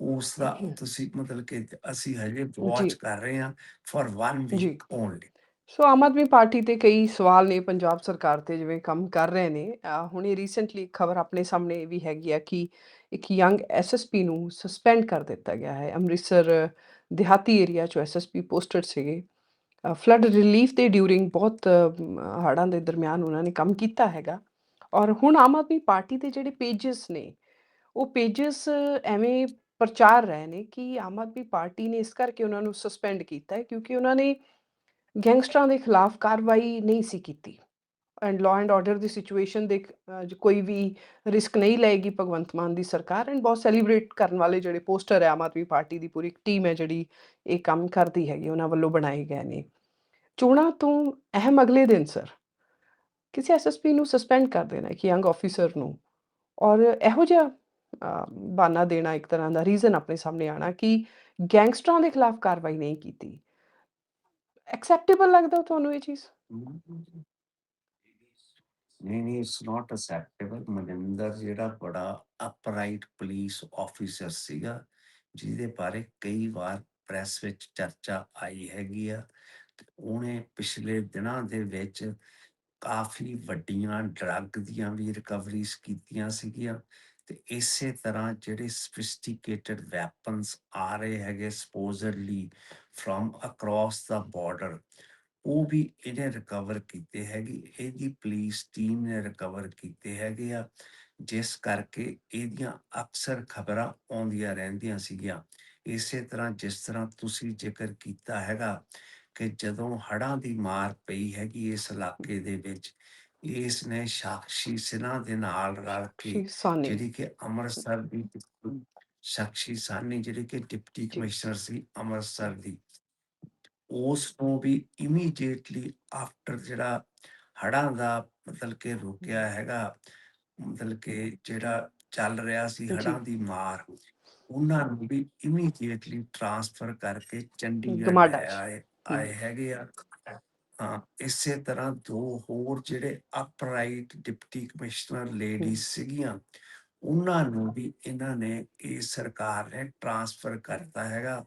ਉਸ ਦਾ। ਤੁਸੀਂ ਮਤਲਬ ਕਿ ਅਸੀਂ ਹਜੇ ਵਾਚ। ਕਰ ਰਹੇ ਹਾਂ ਫॉर one ਜੀ। week only so Aam Aadmi party ਤੇ ਕਈ ਸਵਾਲ ਨੇ ਪੰਜਾਬ ਸਰਕਾਰ ਤੇ, ਜਿਵੇਂ ਕੰਮ ਕਰ ਰਹੇ ਨੇ। ਹੁਣੇ ਰੀਸੈਂਟਲੀ ਖਬਰ ਆਪਣੇ ਸਾਹਮਣੇ ਵੀ ਹੈਗੀ ਆ ਕਿ ਇੱਕ ਯੰਗ ਐਸਐਸਪੀ ਨੂੰ ਸਸਪੈਂਡ ਕਰ ਦਿੱਤਾ ਗਿਆ ਹੈ। ਅੰਮ੍ਰਿਤਸਰ ਦਿਹਾਤੀ ਏਰੀਆ ਚ ਐਸਐਸਪੀ ਪੋਸਟਡ ਸੀਗੇ। ਫਲੱਡ ਰਿਲੀਫ ਦੇ ਡਿਊਰਿੰਗ ਬਹੁਤ ਹੜਾਂ ਦੇ ਦਰਮਿਆਨ ਉਹਨਾਂ ਨੇ ਕੰਮ ਕੀਤਾ ਹੈਗਾ। ਔਰ ਹੁਣ ਆਮ ਆਦਮੀ ਪਾਰਟੀ ਦੇ ਜਿਹੜੇ ਪੇजेस ਨੇ, ਉਹ ਪੇजेस ਐਵੇਂ ਪ੍ਰਚਾਰ ਰਹੇ ਨੇ ਕਿ ਆਮ ਆਦਮੀ ਪਾਰਟੀ ਨੇ ਇਸ ਕਰਕੇ ਉਹਨਾਂ ਨੂੰ ਸਸਪੈਂਡ ਕੀਤਾ ਹੈ, ਕਿਉਂਕਿ ਉਹਨਾਂ ਨੇ ਗੈਂਗਸਟਰਾਂ ਦੇ ਖਿਲਾਫ ਕਾਰਵਾਈ ਨਹੀਂ ਸੀ ਕੀਤੀ। ਐਂਡ ਲਾਅ ਐਂਡ ਆਰਡਰ ਦੀ ਸਿਚੁਏਸ਼ਨ ਦੇ ਕੋਈ ਵੀ ਰਿਸਕ ਨਹੀਂ ਲਏਗੀ ਭਗਵੰਤ ਮਾਨ ਦੀ ਸਰਕਾਰ। ਐਂਡ ਬਹੁਤ ਸੈਲੀਬ੍ਰੇਟ ਕਰਨ ਵਾਲੇ ਜਿਹੜੇ ਪੋਸਟਰ ਹੈ, ਆਮ ਆਦਮੀ ਪਾਰਟੀ ਦੀ ਪੂਰੀ ਟੀਮ ਹੈ ਜਿਹੜੀ ਇਹ ਕੰਮ ਕਰਦੀ ਹੈਗੀ, ਉਹਨਾਂ ਵੱਲੋਂ ਬਣਾਏ ਗਏ ਨੇ। ਚੋਣਾਂ ਤੋਂ ਅਹਿਮ ਅਗਲੇ ਦਿਨ ਸਰ ਕਿਸੇ ਐਸਐਸਪੀ ਨੂੰ ਸਸਪੈਂਡ ਕਰ ਦੇਣਾ ਕਿ ਯੰਗ ਆਫੀਸਰ ਨੂੰ। ਔਰ ਇਹੋ ਜਿਹਾ ਬਾਨਾ ਦੇਣਾ ਇੱਕ ਤਰ੍ਹਾਂ ਦਾ ਰੀਜ਼ਨ ਆਪਣੇ ਸਾਹਮਣੇ ਆਣਾ ਕਿ ਗੈਂਗਸਟਰਾਂ ਦੇ ਖਿਲਾਫ ਕਾਰਵਾਈ ਨਹੀਂ ਕੀਤੀ। ਐਕਸੈਪਟੇਬਲ ਲੱਗਦਾ ਤੁਹਾਨੂੰ ਇਹ ਚੀਜ਼? ਨਹੀਂ ਨਹੀਂ ਇਟਸ ਨਾਟ ਅਸੈਪਟੇਬਲ ਮਨਿੰਦਰ ਜਿਹੜਾ ਬੜਾ ਅਪਰਾਈਟ ਪੁਲਿਸ ਆਫੀਸਰ ਸੀਗਾ, ਜਿਹਦੇ ਬਾਰੇ ਕਈ ਵਾਰ ਪ੍ਰੈਸ ਵਿੱਚ ਚਰਚਾ ਆਈ ਹੈਗੀ ਆ, ਤੇ ਉਹਨੇ ਪਿਛਲੇ ਦਿਨਾਂ ਦੇ ਵਿੱਚ ਕਾਫੀ ਵੱਡੀਆਂ ਡਰੱਗ ਦੀਆਂ ਵੀ ਰਿਕਵਰੀਜ਼ ਕੀਤੀਆਂ ਸੀਗੀਆਂ। ਤੇ ਇਸੇ ਤਰ੍ਹਾਂ ਜਿਹੜੇ ਸਫਿਸਟੀਕੇਟਡ ਵੈਪਨਸ ਆ ਰਹੇ ਹੈਗੇ supposedly from across the border, ਉਹ ਵੀ ਇਹਨੇ ਰਿਕਵਰ ਕੀਤੇ ਹੈਗੇ, ਇਹਦੀ ਪੁਲਿਸ ਟੀਮ ਨੇ ਰਿਕਵਰ ਕੀਤੇ ਹੈਗੇ ਆ, ਜਿਸ ਕਰਕੇ ਇਹਦੀਆਂ ਅਕਸਰ ਖਬਰਾਂ ਆਉਂਦੀਆਂ ਰਹਿੰਦੀਆਂ ਸੀਗੀਆਂ। ਇਸੇ ਤਰ੍ਹਾਂ ਜਿਸ ਤਰ੍ਹਾਂ ਤੁਸੀਂ ਜ਼ਿਕਰ ਕੀਤਾ ਹੈਗਾ ਕਿ ਜਦੋਂ ਹੜਾਂ ਦੀ ਮਾਰ ਪਈ ਹੈਗੀ ਇਸ ਇਲਾਕੇ ਦੇ ਵਿੱਚ ਇਸ ਨੇ ਸਾਖੀ ਸਿਨਾ ਦੇ ਨਾਲ ਰਲ ਕੇ ਸਾਨੀ ਜਿਹੜੀ ਕਿ ਅੰਮ੍ਰਿਤਸਰ ਦੀ ਸਾਖੀ ਸਾਨੀ ਜਿਹੜੀ ਕਿ ਡਿਪਟੀ ਜੀ। ਕਮਿਸ਼ਨਰ ਸੀ ਅੰਮ੍ਰਿਤਸਰ ਦੀ ਉਸ ਨੂੰ ਵੀ ਇਮੀਡੀਏਟਲੀ ਆਫਟਰ ਜਿਹੜਾ ਹੜ੍ਹਾਂ ਦਾ ਮਤਲਬ ਕਿ ਰੋਕਿਆ ਹੈਗਾ ਮਤਲਬ ਕਿ ਜਿਹੜਾ ਚੱਲ ਰਿਹਾ ਸੀ ਜੀ। ਹੜ੍ਹਾਂ ਦੀ ਮਾਰ ਉਹਨਾਂ ਨੂੰ ਵੀ ਇਮੀਡੀਏਟਲੀ ਟ੍ਰਾਂਸਫਰ ਕਰਕੇ ਚੰਡੀਗੜ੍ਹ ਗਮਾਡਾ ਲੈ ਚ। ਆਏ ਆਏ ਹੈਗੇ ਆ ਇਸੇ ਤਰ੍ਹਾਂ ਦੋ ਹੋਰ ਜਿਹੜੇ ਅਪਰਾਈਟ ਡਿਪਟੀ ਕਮਿਸ਼ਨਰ ਲੇਡੀ ਸੀਗੀਆਂ ਉਹਨਾਂ ਨੂੰ ਵੀ ਇਹਨਾਂ ਨੇ ਇਹ ਸਰਕਾਰ ਨੇ ਟ੍ਰਾਂਸਫਰ ਕਰਤਾ ਹੈਗਾ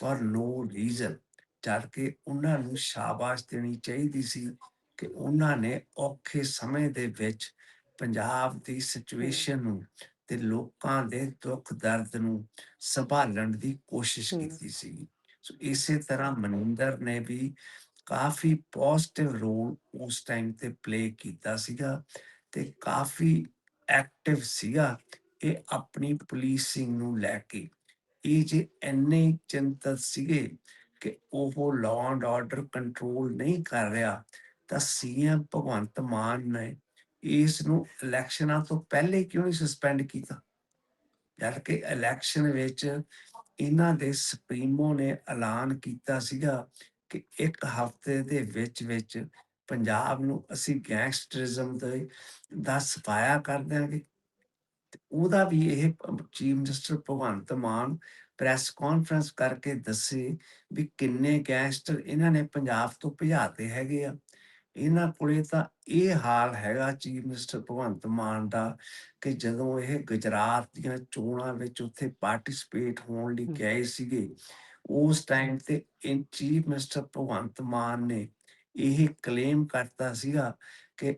ਫॉर ਨੋ ਰੀਜ਼ਨ ਜਦ ਕਿ ਉਹਨਾਂ ਨੂੰ ਸ਼ਾਬਾਸ਼ ਦੇਣੀ ਚਾਹੀਦੀ ਸੀ ਕਿ ਉਹਨਾਂ ਨੇ ਔਖੇ ਸਮੇਂ ਦੇ ਵਿੱਚ ਪੰਜਾਬ ਦੀ ਸਿਚੁਏਸ਼ਨ ਨੂੰ ਤੇ ਲੋਕਾਂ ਦੇ ਦੁੱਖ ਦਰਦ ਨੂੰ ਸੰਭਾਲਣ ਦੀ ਕੋਸ਼ਿਸ਼। ਕੀਤੀ ਸੀ ਸੋ ਇਸੇ ਤਰ੍ਹਾਂ ਮਨਿੰਦਰ ਨੇ ਵੀ ਕਾਫੀ ਪੋਜ਼ਿਟਿਵ ਰੋਲ ਉਸ ਟਾਈਮ ਤੇ ਪਲੇ ਕੀਤਾ ਸੀਗਾ ਤੇ ਕਾਫੀ ਐਕਟਿਵ ਸੀਗਾ ਇਹ ਆਪਣੀ ਪੁਲਿਸਿੰਗ ਨੂੰ ਲੈ ਕੇ। ਇਹ ਜੇ ਇੰਨੇ ਚਿੰਤਤ ਸੀਗੇ ਕਿ ਉਹ ਲਾਅ ਐਂਡ ਆਰਡਰ ਕੰਟਰੋਲ ਨਹੀਂ ਕਰ ਰਿਹਾ, ਤਾਂ ਸੀਐਮ ਭਗਵੰਤ ਮਾਨ ਨੇ ਇਸ ਨੂੰ ਇਲੈਕਸ਼ਨਾਂ ਤੋਂ ਪਹਿਲੇ ਕਿਉਂ ਨਹੀਂ ਸਸਪੈਂਡ ਕੀਤਾ? ਜਦ ਕਿ ਇਲੈਕਸ਼ਨ ਵਿੱਚ ਇਹਨਾਂ ਦੇ ਸੁਪਰੀਮੋ ਨੇ ਐਲਾਨ ਕੀਤਾ ਸੀਗਾ ਕਿ ਇੱਕ ਹਫ਼ਤੇ ਦੇ ਵਿੱਚ ਵਿੱਚ ਪੰਜਾਬ ਨੂੰ ਅਸੀਂ ਗੈਂਗਸਟਰਿਜ਼ਮ ਦੇ ਦਾ ਸਫਾਇਆ ਕਰ ਦਿਆਂਗੇ ਉਹਦਾ ਵੀ ਇਹ chief minister Bhagwant Mann press conference ਕਰਕੇ ਦੱਸੇ ਵੀ ਕਿੰਨੇ ਗੈਂਗਸਟਰ ਇਹਨਾਂ ਨੇ ਪੰਜਾਬ ਤੋਂ ਭਜਾਤੇ ਹੈਗੇ ਆ ਇਹਨਾਂ ਕੋਲੇ ਤਾਂ ਇਹ ਹਾਲ ਹੈਗਾ ਚੀਫ ਮਿਨਿਸਟਰ ਭਗਵੰਤ ਮਾਨ ਦਾ ਕਿ ਜਦੋਂ ਇਹ ਗੁਜਰਾਤ ਦੀਆਂ ਚੋਣਾਂ ਵਿੱਚ ਉੱਥੇ ਪਾਰਟਿਸਿਪੇਟ ਹੋਣ ਲਈ। ਗਏ ਸੀਗੇ ਉਸ ਟਾਈਮ ਤੇ ਚੀਫ ਮਿਨਿਸਟਰ ਭਗਵੰਤ ਮਾਨ ਨੇ ਇਹ ਕਲੇਮ ਕਰਤਾ ਸੀਗਾ ਕਿ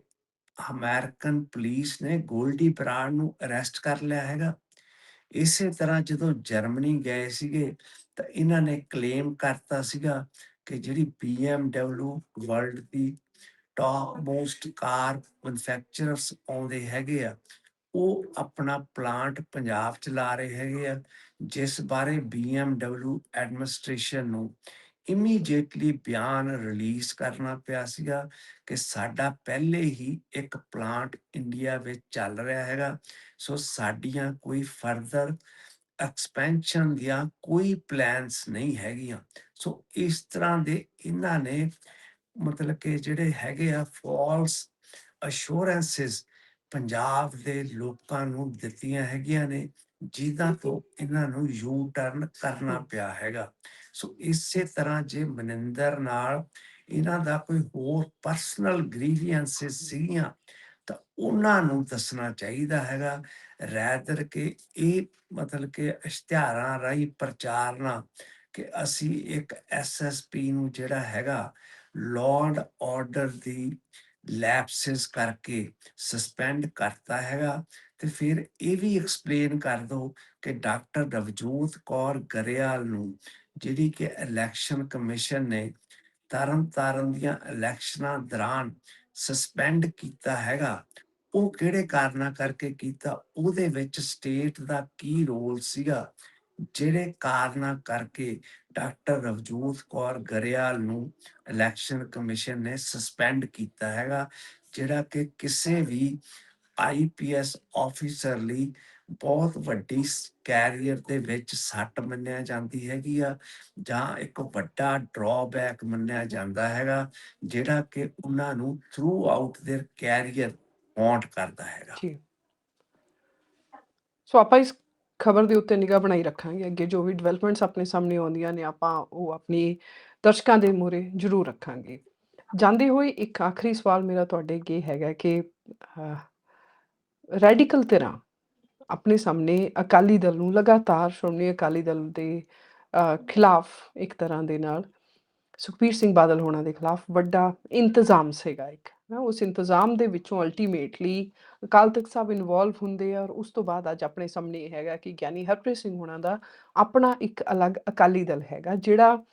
ਅਮਰੀਕਨ ਪੁਲਿਸ ਨੇ ਗੋਲਡੀ ਬਰਾੜ ਨੂੰ ਅਰੈਸਟ ਕਰ ਲਿਆ ਹੈਗਾ। ਇਸੇ ਤਰ੍ਹਾਂ ਜਦੋਂ ਜਰਮਨੀ ਗਏ ਸੀਗੇ ਤਾਂ ਇਹਨਾਂ ਨੇ ਕਲੇਮ ਕਰਤਾ ਸੀਗਾ ਕਿ ਜਿਹੜੀ BMW ਵਰਲਡ ਦੀ ਟਾਪ ਮੋਸਟ ਕਾਰ ਮੈਨੂਫੈਕਚਰਰਸ ਆਉਂਦੇ ਹੈਗੇ ਆ, ਉਹ ਆਪਣਾ ਪਲਾਂਟ ਪੰਜਾਬ ਚ ਲਾ ਰਹੇ ਹੈਗੇ ਆ ਜਿਸ ਬਾਰੇ BMW ਐਡਮਿਨਿਸਟ੍ਰੇਸ਼ਨ ਨੂੰ ਇਮੀਡੀਏਟਲੀ ਬਿਆਨ ਰਿਲੀਜ਼ ਕਰਨਾ ਪਿਆ ਸੀਗਾ ਕਿ ਸਾਡਾ ਪਹਿਲੇ ਹੀ ਇੱਕ ਪਲਾਂਟ ਇੰਡੀਆ ਵਿੱਚ ਚੱਲ ਰਿਹਾ ਹੈਗਾ। ਸੋ ਸਾਡੀਆਂ ਕੋਈ ਫਰਦਰ ਐਕਸਪੈਂਸ਼ਨ ਦੀਆਂ ਕੋਈ ਪਲਾਨਸ ਨਹੀਂ ਹੈਗੀਆਂ। ਸੋ ਇਸ ਤਰ੍ਹਾਂ ਦੇ ਇਹਨਾਂ ਨੇ ਮਤਲਬ ਕਿ ਜਿਹੜੇ ਹੈਗੇ ਆ ਫਾਲਸ ਅਸ਼ੋਰੈਂਸਸ ਪੰਜਾਬ ਦੇ ਲੋਕਾਂ ਨੂੰ ਦਿੱਤੀਆਂ ਹੈਗੀਆਂ ਨੇ। ਜਿਨ੍ਹਾਂ ਤੋਂ ਇਹਨਾਂ ਨੂੰ ਯੂ ਟਰਨ ਕਰਨਾ ਪਿਆ ਹੈਗਾ। ਸੋ ਇਸੇ ਤਰ੍ਹਾਂ ਜੇ ਮਨਿੰਦਰ ਨਾਲ ਇਹਨਾਂ ਦਾ ਕੋਈ ਹੋਰ ਪਰਸਨਲ ਗ੍ਰੀਵੀਐਂਸਸ ਸੀਗੀਆਂ ਤਾਂ ਉਹਨਾਂ ਨੂੰ ਦੱਸਣਾ ਚਾਹੀਦਾ ਹੈਗਾ ਰੈਦਰ ਕਿ ਇਹ ਮਤਲਬ ਕਿ ਇਸ਼ਤਿਹਾਰਾਂ ਰਾਹੀਂ ਪ੍ਰਚਾਰ ਨਾ ਕਿ ਅਸੀਂ ਇੱਕ ਐਸਐਸਪੀ ਨੂੰ ਜਿਹੜਾ ਹੈਗਾ ਲਾਰਡ ਆਰਡਰ ਦੀ ਲੈਪਸਿਸ ਕਰਕੇ ਸਸਪੈਂਡ ਕਰਤਾ ਹੈਗਾ ਤੇ ਫਿਰ ਇਹ ਵੀ ਐਕਸਪਲੇਨ ਕਰ ਦਿਓ ਕਿ ਡਾਕਟਰ ਰਵਜੋਤ ਕੌਰ ਗਰੇਵਾਲ ਨੂੰ ਜਿਹੜੀ ਕਿ ਇਲੈਕਸ਼ਨ ਕਮਿਸ਼ਨ ਨੇ ਤਰਨ ਤਾਰਨ ਦੀਆਂ ਇਲੈਕਸ਼ਨਾਂ ਦੌਰਾਨ ਸਸਪੈਂਡ ਕੀਤਾ ਹੈਗਾ, ਉਹ ਕਿਹੜੇ ਕਾਰਨਾਂ ਕਰਕੇ ਕੀਤਾ? ਉਹਦੇ ਵਿੱਚ ਸਟੇਟ ਦਾ ਕੀ ਰੋਲ ਸੀਗਾ? ਜਿਹੜੇ ਕਾਰਨਾਂ ਕਰਕੇ ਡਾਕਟਰ ਰਵਜੋਤ ਕੌਰ ਗਰੇਵਾਲ ਨੂੰ ਇਲੈਕਸ਼ਨ ਕਮਿਸ਼ਨ ਨੇ ਸਸਪੈਂਡ ਕੀਤਾ ਹੈਗਾ ਜਿਹੜਾ ਕਿ ਕਿਸੇ ਵੀ ਆਈਪੀਐਸ ਆਫੀਸਰ ਲਈ ਬਹੁਤ ਵੱਡੀ ਕੈਰੀਅਰ ਦੇ ਵਿੱਚ ਸੱਟ ਮੰਨਿਆ ਜਾਂਦੀ ਹੈਗੀ ਆ ਜਾਂ ਇੱਕ ਵੱਡਾ ਡਰਾਬੈਕ ਮੰਨਿਆ ਜਾਂਦਾ ਹੈਗਾ ਜਿਹੜਾ ਕਿ ਉਹਨਾਂ ਨੂੰ throughout their career haunt ਕਰਦਾ ਹੈਗਾ ਜੀ ਸੋ ਆਪਾਂ ਇਸ ਖਬਰ ਦੇ ਉੱਤੇ ਨਿਗਾਹ ਬਣਾਈ ਰੱਖਾਂਗੇ, ਅੱਗੇ ਜੋ ਵੀ ਡਿਵੈਲਪਮੈਂਟਸ ਆਪਣੇ ਸਾਹਮਣੇ ਆਉਂਦੀਆਂ ਨੇ, ਆਪਾਂ ਉਹ ਆਪਣੀ ਦਰਸ਼ਕਾਂ ਦੇ ਮੂਹਰੇ ਜ਼ਰੂਰ ਰੱਖਾਂਗੇ। ਜਾਂਦੇ ਹੋਏ ਇੱਕ ਆਖਰੀ ਸਵਾਲ ਮੇਰਾ ਤੁਹਾਡੇ ਅੱਗੇ ਹੈਗਾ ਕਿ ਰੈਡੀਕਲ ਤਰ੍ਹਾਂ ਆਪਣੇ ਸਾਹਮਣੇ ਅਕਾਲੀ ਦਲ ਨੂੰ ਲਗਾਤਾਰ ਸ਼੍ਰੋਮਣੀ ਅਕਾਲੀ ਦਲ ਦੇ ਖਿਲਾਫ ਇੱਕ ਤਰ੍ਹਾਂ ਦੇ ਨਾਲ ਸੁਖਬੀਰ ਸਿੰਘ ਬਾਦਲ ਹੋਣਾ ਦੇ ਖਿਲਾਫ ਵੱਡਾ ਇੰਤਜ਼ਾਮ ਸੀਗਾ ਇੱਕ ਨਾ ਉਸ ਇੰਤਜ਼ਾਮ ਦੇ ਵਿੱਚੋਂ ਅਲਟੀਮੇਟਲੀ ਅਕਾਲ ਤਖਤ ਸਾਹਿਬ ਇਨਵੋਲਵ ਹੁੰਦੇ ਆ ਔਰ ਉਸ ਤੋਂ ਬਾਅਦ ਅੱਜ ਆਪਣੇ ਸਾਹਮਣੇ ਇਹ ਹੈਗਾ ਕਿ ਗਿਆਨੀ ਹਰਪ੍ਰੀਤ ਸਿੰਘ ਹੋਣਾ ਦਾ ਆਪਣਾ ਇੱਕ ਅਲੱਗ ਅਕਾਲੀ ਦਲ ਹੈਗਾ, ਜਿਹੜਾ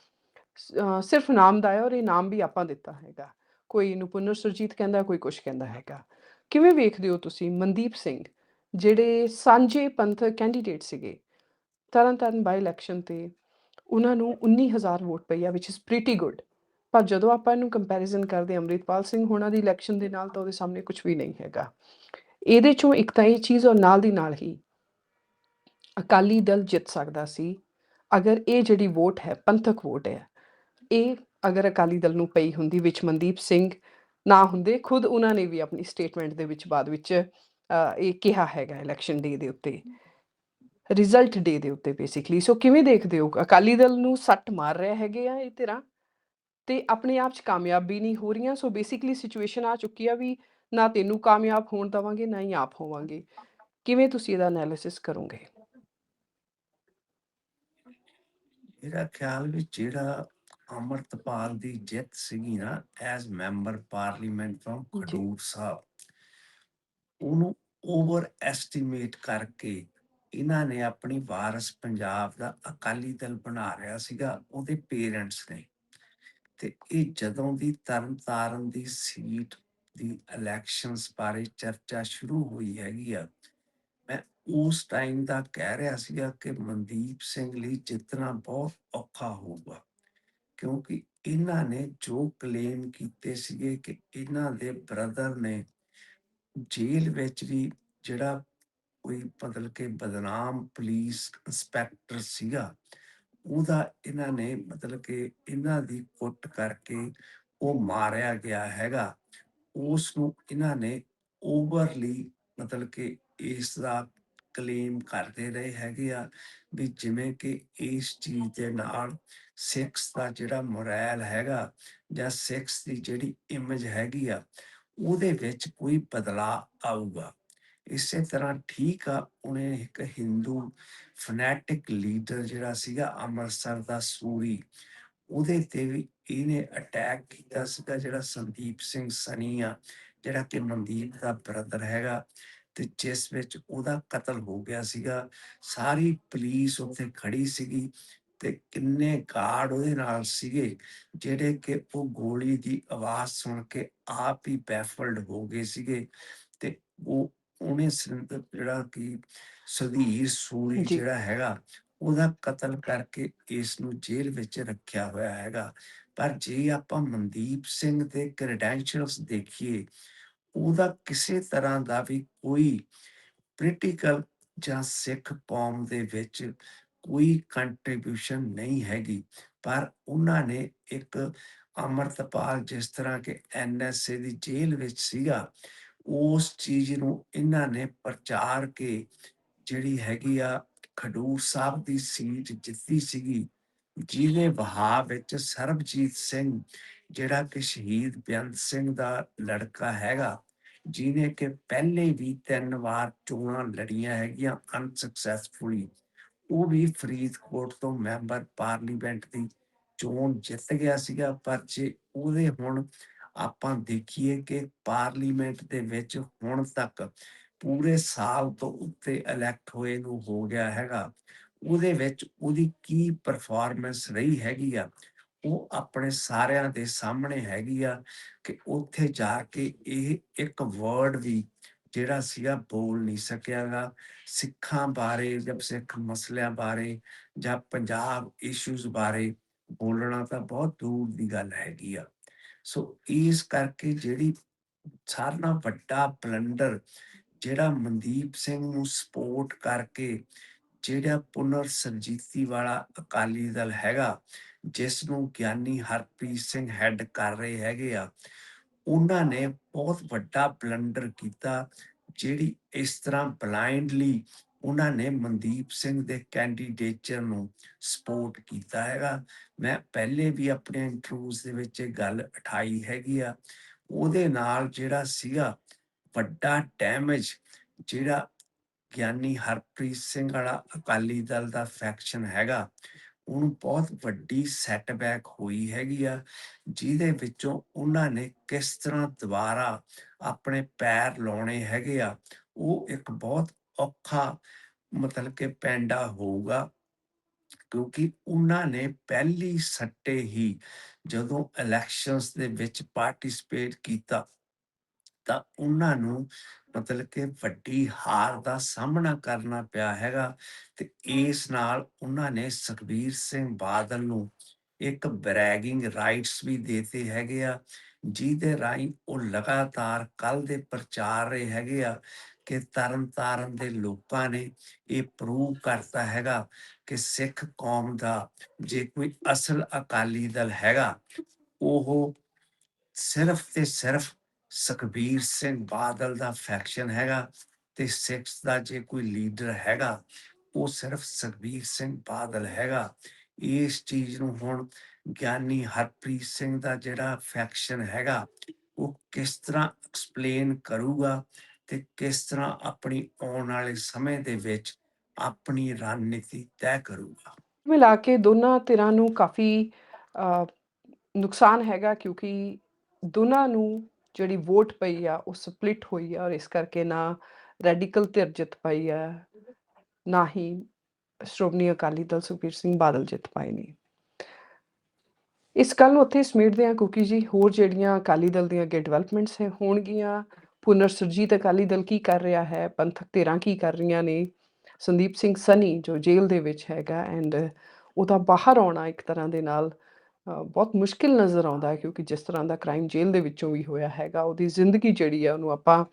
ਸਿਰਫ ਨਾਮ ਦਾ ਹੈ ਔਰ ਇਹ ਨਾਮ ਵੀ ਆਪਾਂ ਦਿੱਤਾ ਹੈਗਾ। ਕੋਈ ਇਹਨੂੰ ਪੁਨਰ ਸੁਰਜੀਤ ਕਹਿੰਦਾ, ਕੋਈ ਕੁਝ ਕਹਿੰਦਾ ਹੈਗਾ। ਕਿਵੇਂ ਵੇਖਦੇ ਹੋ ਤੁਸੀਂ ਮਨਦੀਪ ਸਿੰਘ, ਜਿਹੜੇ ਸਾਂਝੇ ਪੰਥ ਕੈਂਡੀਡੇਟ ਸੀਗੇ ਤਰਨ ਤਾਰਨ ਬਾਈ ਇਲੈਕਸ਼ਨ ਤੇ ਉਹਨਾਂ ਨੂੰ 19000 ਵੋਟ ਪਈ ਆ ਵਿਚ ਇਜ਼ ਪ੍ਰੀਟੀ ਗੁੱਡ ਪਰ ਜਦੋਂ ਆਪਾਂ ਇਹਨੂੰ ਕੰਪੈਰੀਜ਼ਨ ਕਰਦੇ ਹਾਂ ਅੰਮ੍ਰਿਤਪਾਲ ਸਿੰਘ ਹੋਣਾ ਦੀ ਇਲੈਕਸ਼ਨ ਦੇ ਨਾਲ ਤਾਂ ਉਹਦੇ ਸਾਹਮਣੇ ਕੁਝ ਵੀ ਨਹੀਂ ਹੈਗਾ। ਇਹਦੇ ਚੋਂ ਇੱਕ ਤਾਂ ਇਹ ਚੀਜ਼ ਔਰ ਨਾਲ ਦੀ ਨਾਲ ਹੀ ਅਕਾਲੀ ਦਲ ਜਿੱਤ ਸਕਦਾ ਸੀ। ਅਗਰ ਇਹ ਜਿਹੜੀ ਵੋਟ ਹੈ, ਪੰਥਕ ਵੋਟ ਹੈ, ਇਹ ਅਗਰ ਅਕਾਲੀ ਦਲ ਨੂੰ ਪਈ ਹੁੰਦੀ, ਵਿੱਚ ਮਨਦੀਪ ਸਿੰਘ ਨਾ ਹੁੰਦੇ, ਖੁਦ ਉਹਨਾਂ ਨੇ ਵੀ ਆਪਣੀ ਸਟੇਟਮੈਂਟ ਦੇ ਵਿੱਚ ਬਾਅਦ ਵਿੱਚ ਇਹ ਕਿਹਾ ਹੈਗਾ ਇਲੈਕਸ਼ਨ ਡੇ ਦੇ ਉੱਤੇ। ਰਿਜ਼ਲਟ ਡੇ ਦੇ ਉੱਤੇ ਬੇਸਿਕਲੀ ਸੋ ਕਿਵੇਂ ਦੇਖਦੇ ਹੋ? ਅਕਾਲੀ ਦਲ ਨੂੰ ਸੱਟ ਮਾਰ ਰਿਹਾ ਹੈਗੇ ਆ ਇਹ ਧਿਰਾਂ? ਤੇ ਆਪਣੇ ਆਪ ਚ ਕਾਮਯਾਬੀ ਨਹੀਂ ਹੋ ਰਹੀਆਂ। ਸੋ ਬੇਸਿਕਲੀ ਸਿਚੁਏਸ਼ਨ ਆ ਚੁੱਕੀ ਆ ਵੀ ਨਾ ਤੈਨੂੰ ਕਾਮਯਾਬ ਹੋਣ ਦਵਾਂਗੇ ਨਾ ਹੀ ਆਪ ਹੋਵਾਂਗੇ। ਕਿਵੇਂ ਤੁਸੀਂ ਇਹਦਾ ਐਨਾਲਿਸਿਸ ਕਰੋਗੇ? ਮੇਰਾ ਖਿਆਲ ਵੀ ਜਿਹੜਾ ਅਮਰਤਪਾਲ ਦੀ ਜਿੱਤ ਸੀਗੀ ਨਾ as member parliament from. Khadoor Sahib ਉਹਨੂੰ ਓਵਰ ਐਸਟੀਮੇਟ ਕਰਕੇ ਇਹਨਾਂ ਨੇ ਆਪਣੀ ਵਾਰਸ ਪੰਜਾਬ ਦਾ ਅਕਾਲੀ ਦਲ ਬਣਾ ਰਿਹਾ ਸੀਗਾ ਉਹਦੇ ਪੇਰੈਂਟਸ ਨੇ। ਤੇ ਇਹ ਜਦੋਂ ਦੀ ਤਰਨਤਾਰਨ ਦੀ ਸੀਟ ਦੀ ਇਲੈਕਸ਼ਨਸ ਬਾਰੇ ਚਰਚਾ ਸ਼ੁਰੂ ਹੋਈ ਹੈਗੀ ਆ। ਮੈਂ ਉਸ ਟਾਈਮ ਦਾ ਕਹਿ ਰਿਹਾ ਸੀਗਾ ਕਿ ਮਨਦੀਪ ਸਿੰਘ ਲਈ ਜਿੱਤਣਾ ਬਹੁਤ ਔਖਾ ਹੋਊਗਾ, ਕਿਉਂਕਿ ਇਹਨਾਂ ਨੇ ਜੋ ਕਲੇਮ ਕੀਤੇ ਸੀਗੇ ਕਿ ਇਹਨਾਂ ਦੇ ਬ੍ਰਦਰ ਨੇ ਜੇਲ੍ਹ ਵਿੱਚ ਵੀ ਜਿਹੜਾ ਕੋਈ ਮਤਲਬ ਕੇ ਬਦਨਾਮ ਪੁਲਿਸ ਇੰਸਪੈਕਟਰ ਸੀਗਾ, ਉਹਦਾ ਇਹਨਾਂ ਨੇ ਮਤਲਬ ਕਿ ਇਹਨਾਂ ਦੀ ਕੁੱਟ ਕਰਕੇ ਉਹ ਮਾਰਿਆ ਗਿਆ ਹੈਗਾ। ਉਸ ਨੂੰ ਇਹਨਾਂ ਨੇ ਓਵਰਲੀ ਮਤਲਬ ਕਿ ਇਸ ਦਾ ਕਲੇਮ ਕਰਦੇ ਰਹੇ ਹੈਗੇ ਆ ਵੀ ਜਿਵੇਂ ਕਿ ਇਸ ਚੀਜ਼ ਦੇ ਨਾਲ ਸਿੱਖਸ ਦਾ ਜਿਹੜਾ ਮੋਰਲ ਹੈਗਾ ਜਾਂ ਸਿੱਖਸ ਦੀ ਜਿਹੜੀ ਇਮੇਜ ਹੈਗੀ ਆ, ਉਹਦੇ ਵਿੱਚ ਕੋਈ ਬਦਲਾਅ ਆਊਗਾ। ਇਸੇ ਤਰ੍ਹਾਂ ਠੀਕ ਆ, ਉਹਨੇ ਇੱਕ ਹਿੰਦੂ ਫਨੈਟਿਕ ਲੀਡਰ ਜਿਹੜਾ ਸੀਗਾ, ਅੰਮ੍ਰਿਤਸਰ ਦਾ ਸੂਰੀ ਉਹਦੇ ਤੇ ਵੀ ਇਹਨੇ ਅਟੈਕ ਕੀਤਾ ਸੀਗਾ ਜਿਹੜਾ ਸੰਦੀਪ ਸਿੰਘ ਸਨੀ ਆ ਜਿਹੜਾ ਕਿ ਮਨਦੀਪ ਦਾ ਬ੍ਰਦਰ ਹੈਗਾ ਤੇ ਜਿਸ ਵਿੱਚ ਉਹਦਾ ਕਤਲ ਹੋ ਗਿਆ ਸੀਗਾ ਸਾਰੀ ਪੁਲਿਸ ਉੱਥੇ ਖੜੀ ਸੀਗੀ ਤੇ ਕਿੰਨੇ ਗਾਰਡ ਉਹਦੇ ਨਾਲ ਸੀਗੇ ਜਿਹੜੇ ਕਿ ਉਹ ਗੋਲੀ ਦੀ ਆਵਾਜ਼ ਸੁਣ ਕੇ ਆਪ ਹੀ ਬੈਫਲਡ ਹੋ ਗਏ ਸੀਗੇ ਤੇ ਉਹ ਉਹਨੇ ਜਿਹੜਾ ਕਿ ਸੁਧੀਰ ਸੂਰੀ। ਜਿਹੜਾ ਹੈਗਾ ਉਹਦਾ ਕਤਲ ਕਰਕੇ ਇਸ ਨੂੰ ਜੇਲ੍ਹ ਵਿੱਚ ਰੱਖਿਆ ਹੋਇਆ ਹੈਗਾ। ਪਰ ਜੇ ਆਪਾਂ ਮਨਦੀਪ ਸਿੰਘ ਦੇ ਕ੍ਰੈਡੈਂਸ਼ੀਅਲਸ ਦੇਖੀਏ, ਉਹਦਾ ਕਿਸੇ ਤਰ੍ਹਾਂ ਦਾ ਵੀ ਕੋਈ ਪੋਲੀਟੀਕਲ ਜਾਂ ਸਿੱਖ ਕੌਮ ਦੇ ਵਿੱਚ ਕੋਈ ਕੰਟਰੀਬਿਊਸ਼ਨ ਨਹੀਂ ਹੈਗੀ। ਪਰ ਉਹਨਾਂ ਨੇ ਇੱਕ ਅਮਰਤਪਾਲ ਜਿਸ ਤਰ੍ਹਾਂ ਕਿ ਐਨਐਸਏ ਦੀ ਜੇਲ੍ਹ ਵਿੱਚ ਸੀਗਾ, ਉਸ ਚੀਜ਼ ਨੂੰ ਇਹਨਾਂ ਨੇ ਪ੍ਰਚਾਰ ਕੇ ਜਿਹੜੀ ਹੈਗੀ ਆ ਖਡੂਰ ਸਾਹਿਬ ਦੀ ਸੀਟ ਜਿੱਤੀ ਸੀਗੀ ਜਿਹਦੇ ਵਹਾ ਵਿੱਚ ਸਰਬਜੀਤ ਸਿੰਘ, ਜਿਹੜਾ ਕਿ ਸ਼ਹੀਦ ਬੇਅੰਤ ਸਿੰਘ ਦਾ ਲੜਕਾ ਹੈਗਾ, ਜਿਹਨੇ ਕਿ ਪਹਿਲੇ ਵੀ ਤਿੰਨ ਵਾਰ ਚੋਣਾਂ ਲੜੀਆਂ ਹੈਗੀਆਂ ਅਨਸਕਸੈਸਫੁਲੀ ਉਹ ਵੀ ਫਰੀਦਕੋਟ ਤੋਂ ਮੈਂਬਰ ਪਾਰਲੀਮੈਂਟ ਦੀ ਚੋਣ ਜਿੱਤ ਗਿਆ ਸੀਗਾ, ਪਰ ਜੇ ਉਹਦੇ ਹੁਣ ਆਪਾਂ ਦੇਖੀਏ ਕਿ ਪਾਰਲੀਮੈਂਟ ਦੇ ਵਿੱਚ ਹੁਣ ਤੱਕ ਪੂਰੇ ਸਾਲ ਤੋਂ ਉੱਤੇ ਇਲੈਕਟ ਹੋਏ ਨੂੰ ਹੋ ਗਿਆ ਹੈਗਾ। ਉਹਦੇ ਵਿੱਚ ਉਹਦੀ ਕੀ ਪਰਫਾਰਮੈਂਸ ਰਹੀ ਹੈਗੀ ਆ, ਉਹ ਆਪਣੇ ਸਾਰਿਆਂ ਦੇ ਸਾਹਮਣੇ ਹੈਗੀ ਆ ਕਿ ਉੱਥੇ ਜਾ ਕੇ ਇਹ ਇੱਕ ਵਰਡ ਵੀ ਜਿਹੜਾ ਸੀਗਾ ਬੋਲ ਨਹੀਂ ਸਕਿਆਗਾ। ਸਿੱਖਾਂ ਬਾਰੇ ਜਾਂ ਸਿੱਖ ਮਸਲਿਆਂ ਬਾਰੇ ਜਾਂ ਪੰਜਾਬ ਇਸ਼ੂਜ਼ ਬਾਰੇ ਬੋਲਣਾ ਤਾਂ ਬਹੁਤ ਦੂਰ ਦੀ ਗੱਲ ਹੈਗੀ ਆ। ਸੋ ਇਸ ਕਰਕੇ ਜਿਹੜੀ ਸਾਰਿਆਂ ਵੱਡਾ ਬਲੰਡਰ ਜਿਹੜਾ ਮਨਦੀਪ ਸਿੰਘ ਨੂੰ ਸਪੋਰਟ ਕਰਕੇ ਜਿਹੜਾ ਪੁਨਰ ਸਰਜੀਤੀ ਵਾਲਾ ਅਕਾਲੀ ਦਲ ਹੈਗਾ, ਜਿਸ ਨੂੰ ਗਿਆਨੀ ਹਰਪ੍ਰੀਤ ਸਿੰਘ ਹੈੱਡ ਕਰ ਰਹੇ ਹੈਗੇ ਆ, ਉਹਨਾਂ ਨੇ ਬਹੁਤ ਵੱਡਾ ਬਲੰਡਰ ਕੀਤਾ, ਜਿਹੜੀ ਇਸ ਤਰ੍ਹਾਂ ਬਲਾਈਂਡਲੀ ਉਹਨਾਂ ਨੇ ਮਨਦੀਪ ਸਿੰਘ ਦੇ ਕੈਂਡੀਡੇਚਰ ਨੂੰ ਸਪੋਰਟ ਕੀਤਾ ਹੈਗਾ। ਮੈਂ ਪਹਿਲੇ ਵੀ ਆਪਣੇ ਇੰਟਰਵਿਊਜ਼ ਦੇ ਵਿੱਚ ਇਹ ਗੱਲ ਉਠਾਈ ਹੈਗੀ ਆ। ਉਹਦੇ ਨਾਲ ਜਿਹੜਾ ਸੀਗਾ ਵੱਡਾ ਡੈਮੇਜ ਜਿਹੜਾ ਗਿਆਨੀ ਹਰਪ੍ਰੀਤ ਸਿੰਘ ਵਾਲਾ ਅਕਾਲੀ ਦਲ ਦਾ ਫੈਕਸ਼ਨ ਹੈਗਾ, ਉਹਨੂੰ ਬਹੁਤ ਵੱਡੀ ਸੈਟਬੈਕ ਹੋਈ ਹੈਗੀ ਆ, ਜਿਹਦੇ ਵਿੱਚੋਂ ਉਹਨਾਂ ਨੇ ਕਿਸ ਤਰ੍ਹਾਂ ਦੁਬਾਰਾ ਆਪਣੇ ਪੈਰ ਲਾਉਣੇ ਹੈਗੇ ਆ, ਉਹ ਇੱਕ ਬਹੁਤ ਔਖਾ ਮਤਲਬ ਕਿ ਪੈਂਡਾ ਹੋਊਗਾ, ਕਿਉਂਕਿ ਉਹਨਾਂ ਨੇ ਪਹਿਲੀ ਸੱਟੇ ਹੀ ਜਦੋਂ ਇਲੈਕਸ਼ਨਸ ਦੇ ਵਿੱਚ ਪਾਰਟਿਸਿਪੇਟ ਕੀਤਾ ਤਾਂ ਉਹਨਾਂ ਨੂੰ ਮਤਲਬ ਕਿ ਵੱਡੀ ਹਾਰ ਦਾ ਸਾਹਮਣਾ ਕਰਨਾ ਪਿਆ ਹੈਗਾ ਤੇ ਇਸ ਨਾਲ ਉਹਨਾਂ ਨੇ ਸੁਖਬੀਰ ਸਿੰਘ ਬਾਦਲ ਨੂੰ ਇੱਕ ਬਰੈਗਿੰਗ ਰਾਈਟਸ ਵੀ ਦੇਤੇ ਹੈਗੇ ਆ, ਜਿਹਦੇ ਰਾਹੀਂ ਉਹ ਲਗਾਤਾਰ ਕੱਲ ਦੇ ਪ੍ਰਚਾਰ ਰਹੇ ਹੈਗੇ ਆ ਕਿ ਤਰਨ ਤਾਰਨ ਦੇ ਲੋਕਾਂ ਨੇ ਇਹ ਪ੍ਰੂਵ ਕਰਤਾ ਹੈਗਾ ਕਿ ਸਿੱਖ ਕੌਮ ਦਾ ਜੇ ਕੋਈ ਅਸਲ ਅਕਾਲੀ ਦਲ ਹੈਗਾ, ਉਹ ਸਿਰਫ ਤੇ ਸਿਰਫ ਸੁਖਬੀਰ ਸਿੰਘ ਬਾਦਲ ਦਾ ਫੈਕਸ਼ਨ ਹੈਗਾ ਤੇ ਸਿੱਖਸ ਦਾ ਜੇ ਕੋਈ ਲੀਡਰ ਹੈਗਾ ਉਹ ਸਿਰਫ ਸੁਖਬੀਰ ਸਿੰਘ ਬਾਦਲ ਹੈਗਾ। ਇਸ ਚੀਜ਼ ਨੂੰ ਹੁਣ ਗਿਆਨੀ ਹਰਪ੍ਰੀਤ ਸਿੰਘ ਦਾ ਜਿਹੜਾ ਫੈਕਸ਼ਨ ਹੈਗਾ ਉਹ ਕਿਸ ਤਰ੍ਹਾਂ ਐਕਸਪਲੇਨ ਕਰੂਗਾ ਤੇ ਕਿਸ ਤਰ੍ਹਾਂ ਆਪਣੀ ਆਉਣ ਵਾਲੇ ਸਮੇਂ ਦੇ ਵਿੱਚ ਆਪਣੀ ਰਣਨੀਤੀ ਤੈਅ ਕਰੂਗਾ? ਮਿਲਾ ਕੇ ਦੋਨਾਂ ਧਿਰਾਂ ਨੂੰ ਕਾਫੀ ਅ, ਨੁਕਸਾਨ ਹੈਗਾ ਕਿਉਂਕਿ ਦੋਨਾਂ ਨੂੰ ਜਿਹੜੀ ਵੋਟ ਪਈ ਆ, ਉਹ ਸਪਲਿਟ ਹੋਈ ਆ ਔਰ ਇਸ ਕਰਕੇ ਨਾ ਰੈਡੀਕਲ ਧਿਰ ਜਿੱਤ ਪਾਈ ਆ। ਨਾ ਹੀ ਸ਼੍ਰੋਮਣੀ ਅਕਾਲੀ ਦਲ ਸੁਖਬੀਰ ਸਿੰਘ ਬਾਦਲ ਜਿੱਤ ਪਾਏ ਨੇ। ਇਸ ਗੱਲ ਨੂੰ ਉੱਥੇ ਸਮੇਟਦੇ ਆ ਕਿਉਂਕਿ ਜੀ, ਹੋਰ ਜਿਹੜੀਆਂ ਅਕਾਲੀ ਦਲ ਦੀਆਂ ਅੱਗੇ ਡਿਵੈਲਪਮੈਂਟਸ ਹੈ, ਹੋਣਗੀਆਂ। ਪੁਨਰ ਸੁਰਜੀਤ ਅਕਾਲੀ ਦਲ ਕੀ ਕਰ ਰਿਹਾ ਹੈ? ਪੰਥਕ ਧਿਰਾਂ ਕੀ ਕਰ ਰਹੀਆਂ ਨੇ? ਸੰਦੀਪ ਸਿੰਘ ਸਨੀ ਜੋ ਜੇਲ੍ਹ ਦੇ ਵਿੱਚ ਹੈਗਾ ਐਂਡ ਉਹਦਾ ਬਾਹਰ ਆਉਣਾ ਇੱਕ ਤਰ੍ਹਾਂ ਦੇ ਨਾਲ ਅ, ਬਹੁਤ ਮੁਸ਼ਕਿਲ ਨਜ਼ਰ ਆਉਂਦਾ ਹੈ ਕਿਉਂਕਿ ਜਿਸ ਤਰ੍ਹਾਂ ਦਾ ਕ੍ਰਾਈਮ ਜੇਲ੍ਹ ਦੇ ਵਿੱਚੋਂ ਵੀ ਹੋਇਆ ਹੈਗਾ ਉਹਦੀ ਜ਼ਿੰਦਗੀ ਜਿਹੜੀ ਹੈ ਉਹਨੂੰ ਆਪਾਂ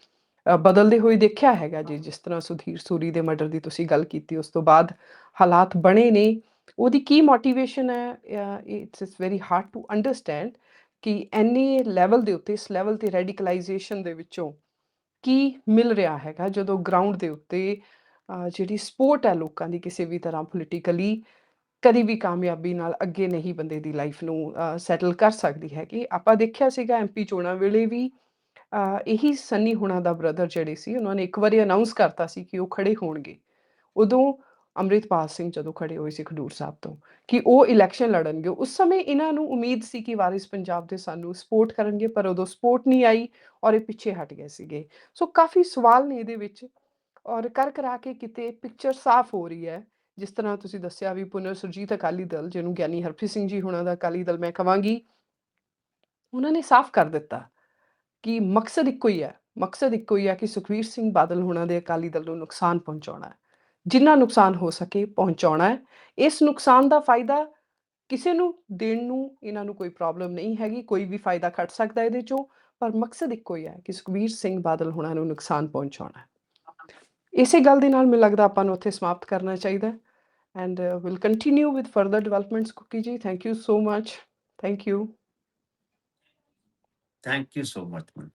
ਅ, ਬਦਲਦੇ ਹੋਏ ਦੇਖਿਆ ਹੈਗਾ ਜੀ। ਜਿਸ ਤਰ੍ਹਾਂ ਸੁਧੀਰ ਸੂਰੀ ਦੇ ਮਰਡਰ ਦੀ ਤੁਸੀਂ ਗੱਲ ਕੀਤੀ ਉਸ ਤੋਂ ਬਾਅਦ ਹਾਲਾਤ ਬਣੇ ਨੇ। ਉਹਦੀ ਕੀ ਮੋਟੀਵੇਸ਼ਨ ਹੈ? It's it's very hard to understand ਕਿ ਐਨੇ ਲੈਵਲ ਦੇ ਉੱਤੇ ਇਸ ਲੈਵਲ ਤੇ ਰੈਡੀਕਲਾਈਜੇਸ਼ਨ ਦੇ ਵਿੱਚੋਂ ਕੀ ਮਿਲ ਰਿਹਾ ਹੈਗਾ ਜਦੋਂ ਗਰਾਊਂਡ ਦੇ ਉੱਤੇ ਅ, ਜਿਹੜੀ ਸਪੋਰਟ ਹੈ ਲੋਕਾਂ ਦੀ ਕਿਸੇ ਵੀ ਤਰ੍ਹਾਂ ਪੋਲੀਟੀਕਲੀ ਕਦੀ ਵੀ ਕਾਮਯਾਬੀ ਨਾਲ ਅੱਗੇ ਨਹੀਂ ਬੰਦੇ ਦੀ ਲਾਈਫ ਨੂੰ ਸੈਟਲ ਕਰ ਸਕਦੀ ਹੈ ਕਿ ਆਪਾਂ ਦੇਖਿਆ ਸੀਗਾ ਐਮਪੀ ਚੋਣਾਂ ਵੇਲੇ ਵੀ ਇਹੀ ਸੰਨੀ ਹੁਣਾਂ ਦਾ ਬ੍ਰਦਰ ਜਿਹੜੇ ਸੀ, ਉਹਨਾਂ ਨੇ ਇੱਕ ਵਾਰੀ ਅਨਾਉਂਸ ਕਰਤਾ ਸੀ ਕਿ ਉਹ ਖੜੇ ਹੋਣਗੇ। ਉਦੋਂ ਅੰਮ੍ਰਿਤਪਾਲ ਸਿੰਘ ਜਦੋਂ ਖੜੇ ਹੋਏ ਸੀ ਖਡੂਰ ਸਾਹਿਬ ਤੋਂ ਕਿ ਉਹ ਇਲੈਕਸ਼ਨ ਲੜਨਗੇ। ਉਸ ਸਮੇਂ ਇਹਨਾਂ ਨੂੰ ਉਮੀਦ ਸੀ ਕਿ ਵਾਰਿਸ ਪੰਜਾਬ ਦੇ ਸਾਨੂੰ ਸਪੋਰਟ ਕਰਨਗੇ, ਪਰ ਉਦੋਂ ਸਪੋਰਟ ਨਹੀਂ ਆਈ ਔਰ ਇਹ ਪਿੱਛੇ ਹਟ ਗਏ ਸੀਗੇ। ਸੋ ਕਾਫੀ ਸਵਾਲ ਨੇ ਇਹਦੇ ਵਿੱਚ ਔਰ ਕਰ ਕਰਾ ਕੇ ਕਿਤੇ ਪਿਕਚਰ ਸਾਫ਼ ਹੋ ਰਹੀ ਹੈ। ਜਿਸ ਤਰ੍ਹਾਂ ਤੁਸੀਂ ਦੱਸਿਆ ਵੀ ਪੁਨਰ ਸੁਰਜੀਤ ਅਕਾਲੀ ਦਲ, ਜਿਹਨੂੰ ਗਿਆਨੀ ਹਰਪ੍ਰੀਤ ਸਿੰਘ ਜੀ ਹੁਣਾਂ ਦਾ ਅਕਾਲੀ ਦਲ ਮੈਂ ਕਹਾਂਗੀ ਉਹਨਾਂ ਨੇ ਸਾਫ਼ ਕਰ ਦਿੱਤਾ ਕਿ ਮਕਸਦ ਇੱਕੋ ਹੀ ਹੈ, ਮਕਸਦ ਇੱਕੋ ਹੀ ਹੈ ਕਿ ਸੁਖਵੀਰ ਸਿੰਘ ਬਾਦਲ ਹੁਣਾਂ ਦੇ ਅਕਾਲੀ ਦਲ ਨੂੰ ਨੁਕਸਾਨ ਪਹੁੰਚਾਉਣਾ ਹੈ। ਜਿੰਨਾ ਨੁਕਸਾਨ ਹੋ ਸਕੇ ਪਹੁੰਚਾਉਣਾ ਹੈ। ਇਸ ਨੁਕਸਾਨ ਦਾ ਫਾਇਦਾ ਕਿਸੇ ਨੂੰ ਦੇਣ ਨੂੰ ਇਹਨਾਂ ਨੂੰ ਕੋਈ ਪ੍ਰੋਬਲਮ ਨਹੀਂ ਹੈਗੀ, ਕੋਈ ਵੀ ਫਾਇਦਾ ਖੱਟ ਸਕਦਾ ਇਹਦੇ ਚੋਂ, ਪਰ ਮਕਸਦ ਇੱਕੋ ਹੀ ਹੈ ਕਿ ਸੁਖਵੀਰ ਸਿੰਘ ਬਾਦਲ ਹੁਣਾਂ ਨੂੰ ਨੁਕਸਾਨ ਪਹੁੰਚਾਉਣਾ ਇਸੇ ਗੱਲ ਦੇ ਨਾਲ ਮੈਨੂੰ ਲੱਗਦਾ ਆਪਾਂ ਨੂੰ ਉੱਥੇ ਸਮਾਪਤ ਕਰਨਾ ਚਾਹੀਦਾ and will continue with further developments Kuki ji thank you so much thank you thank you so much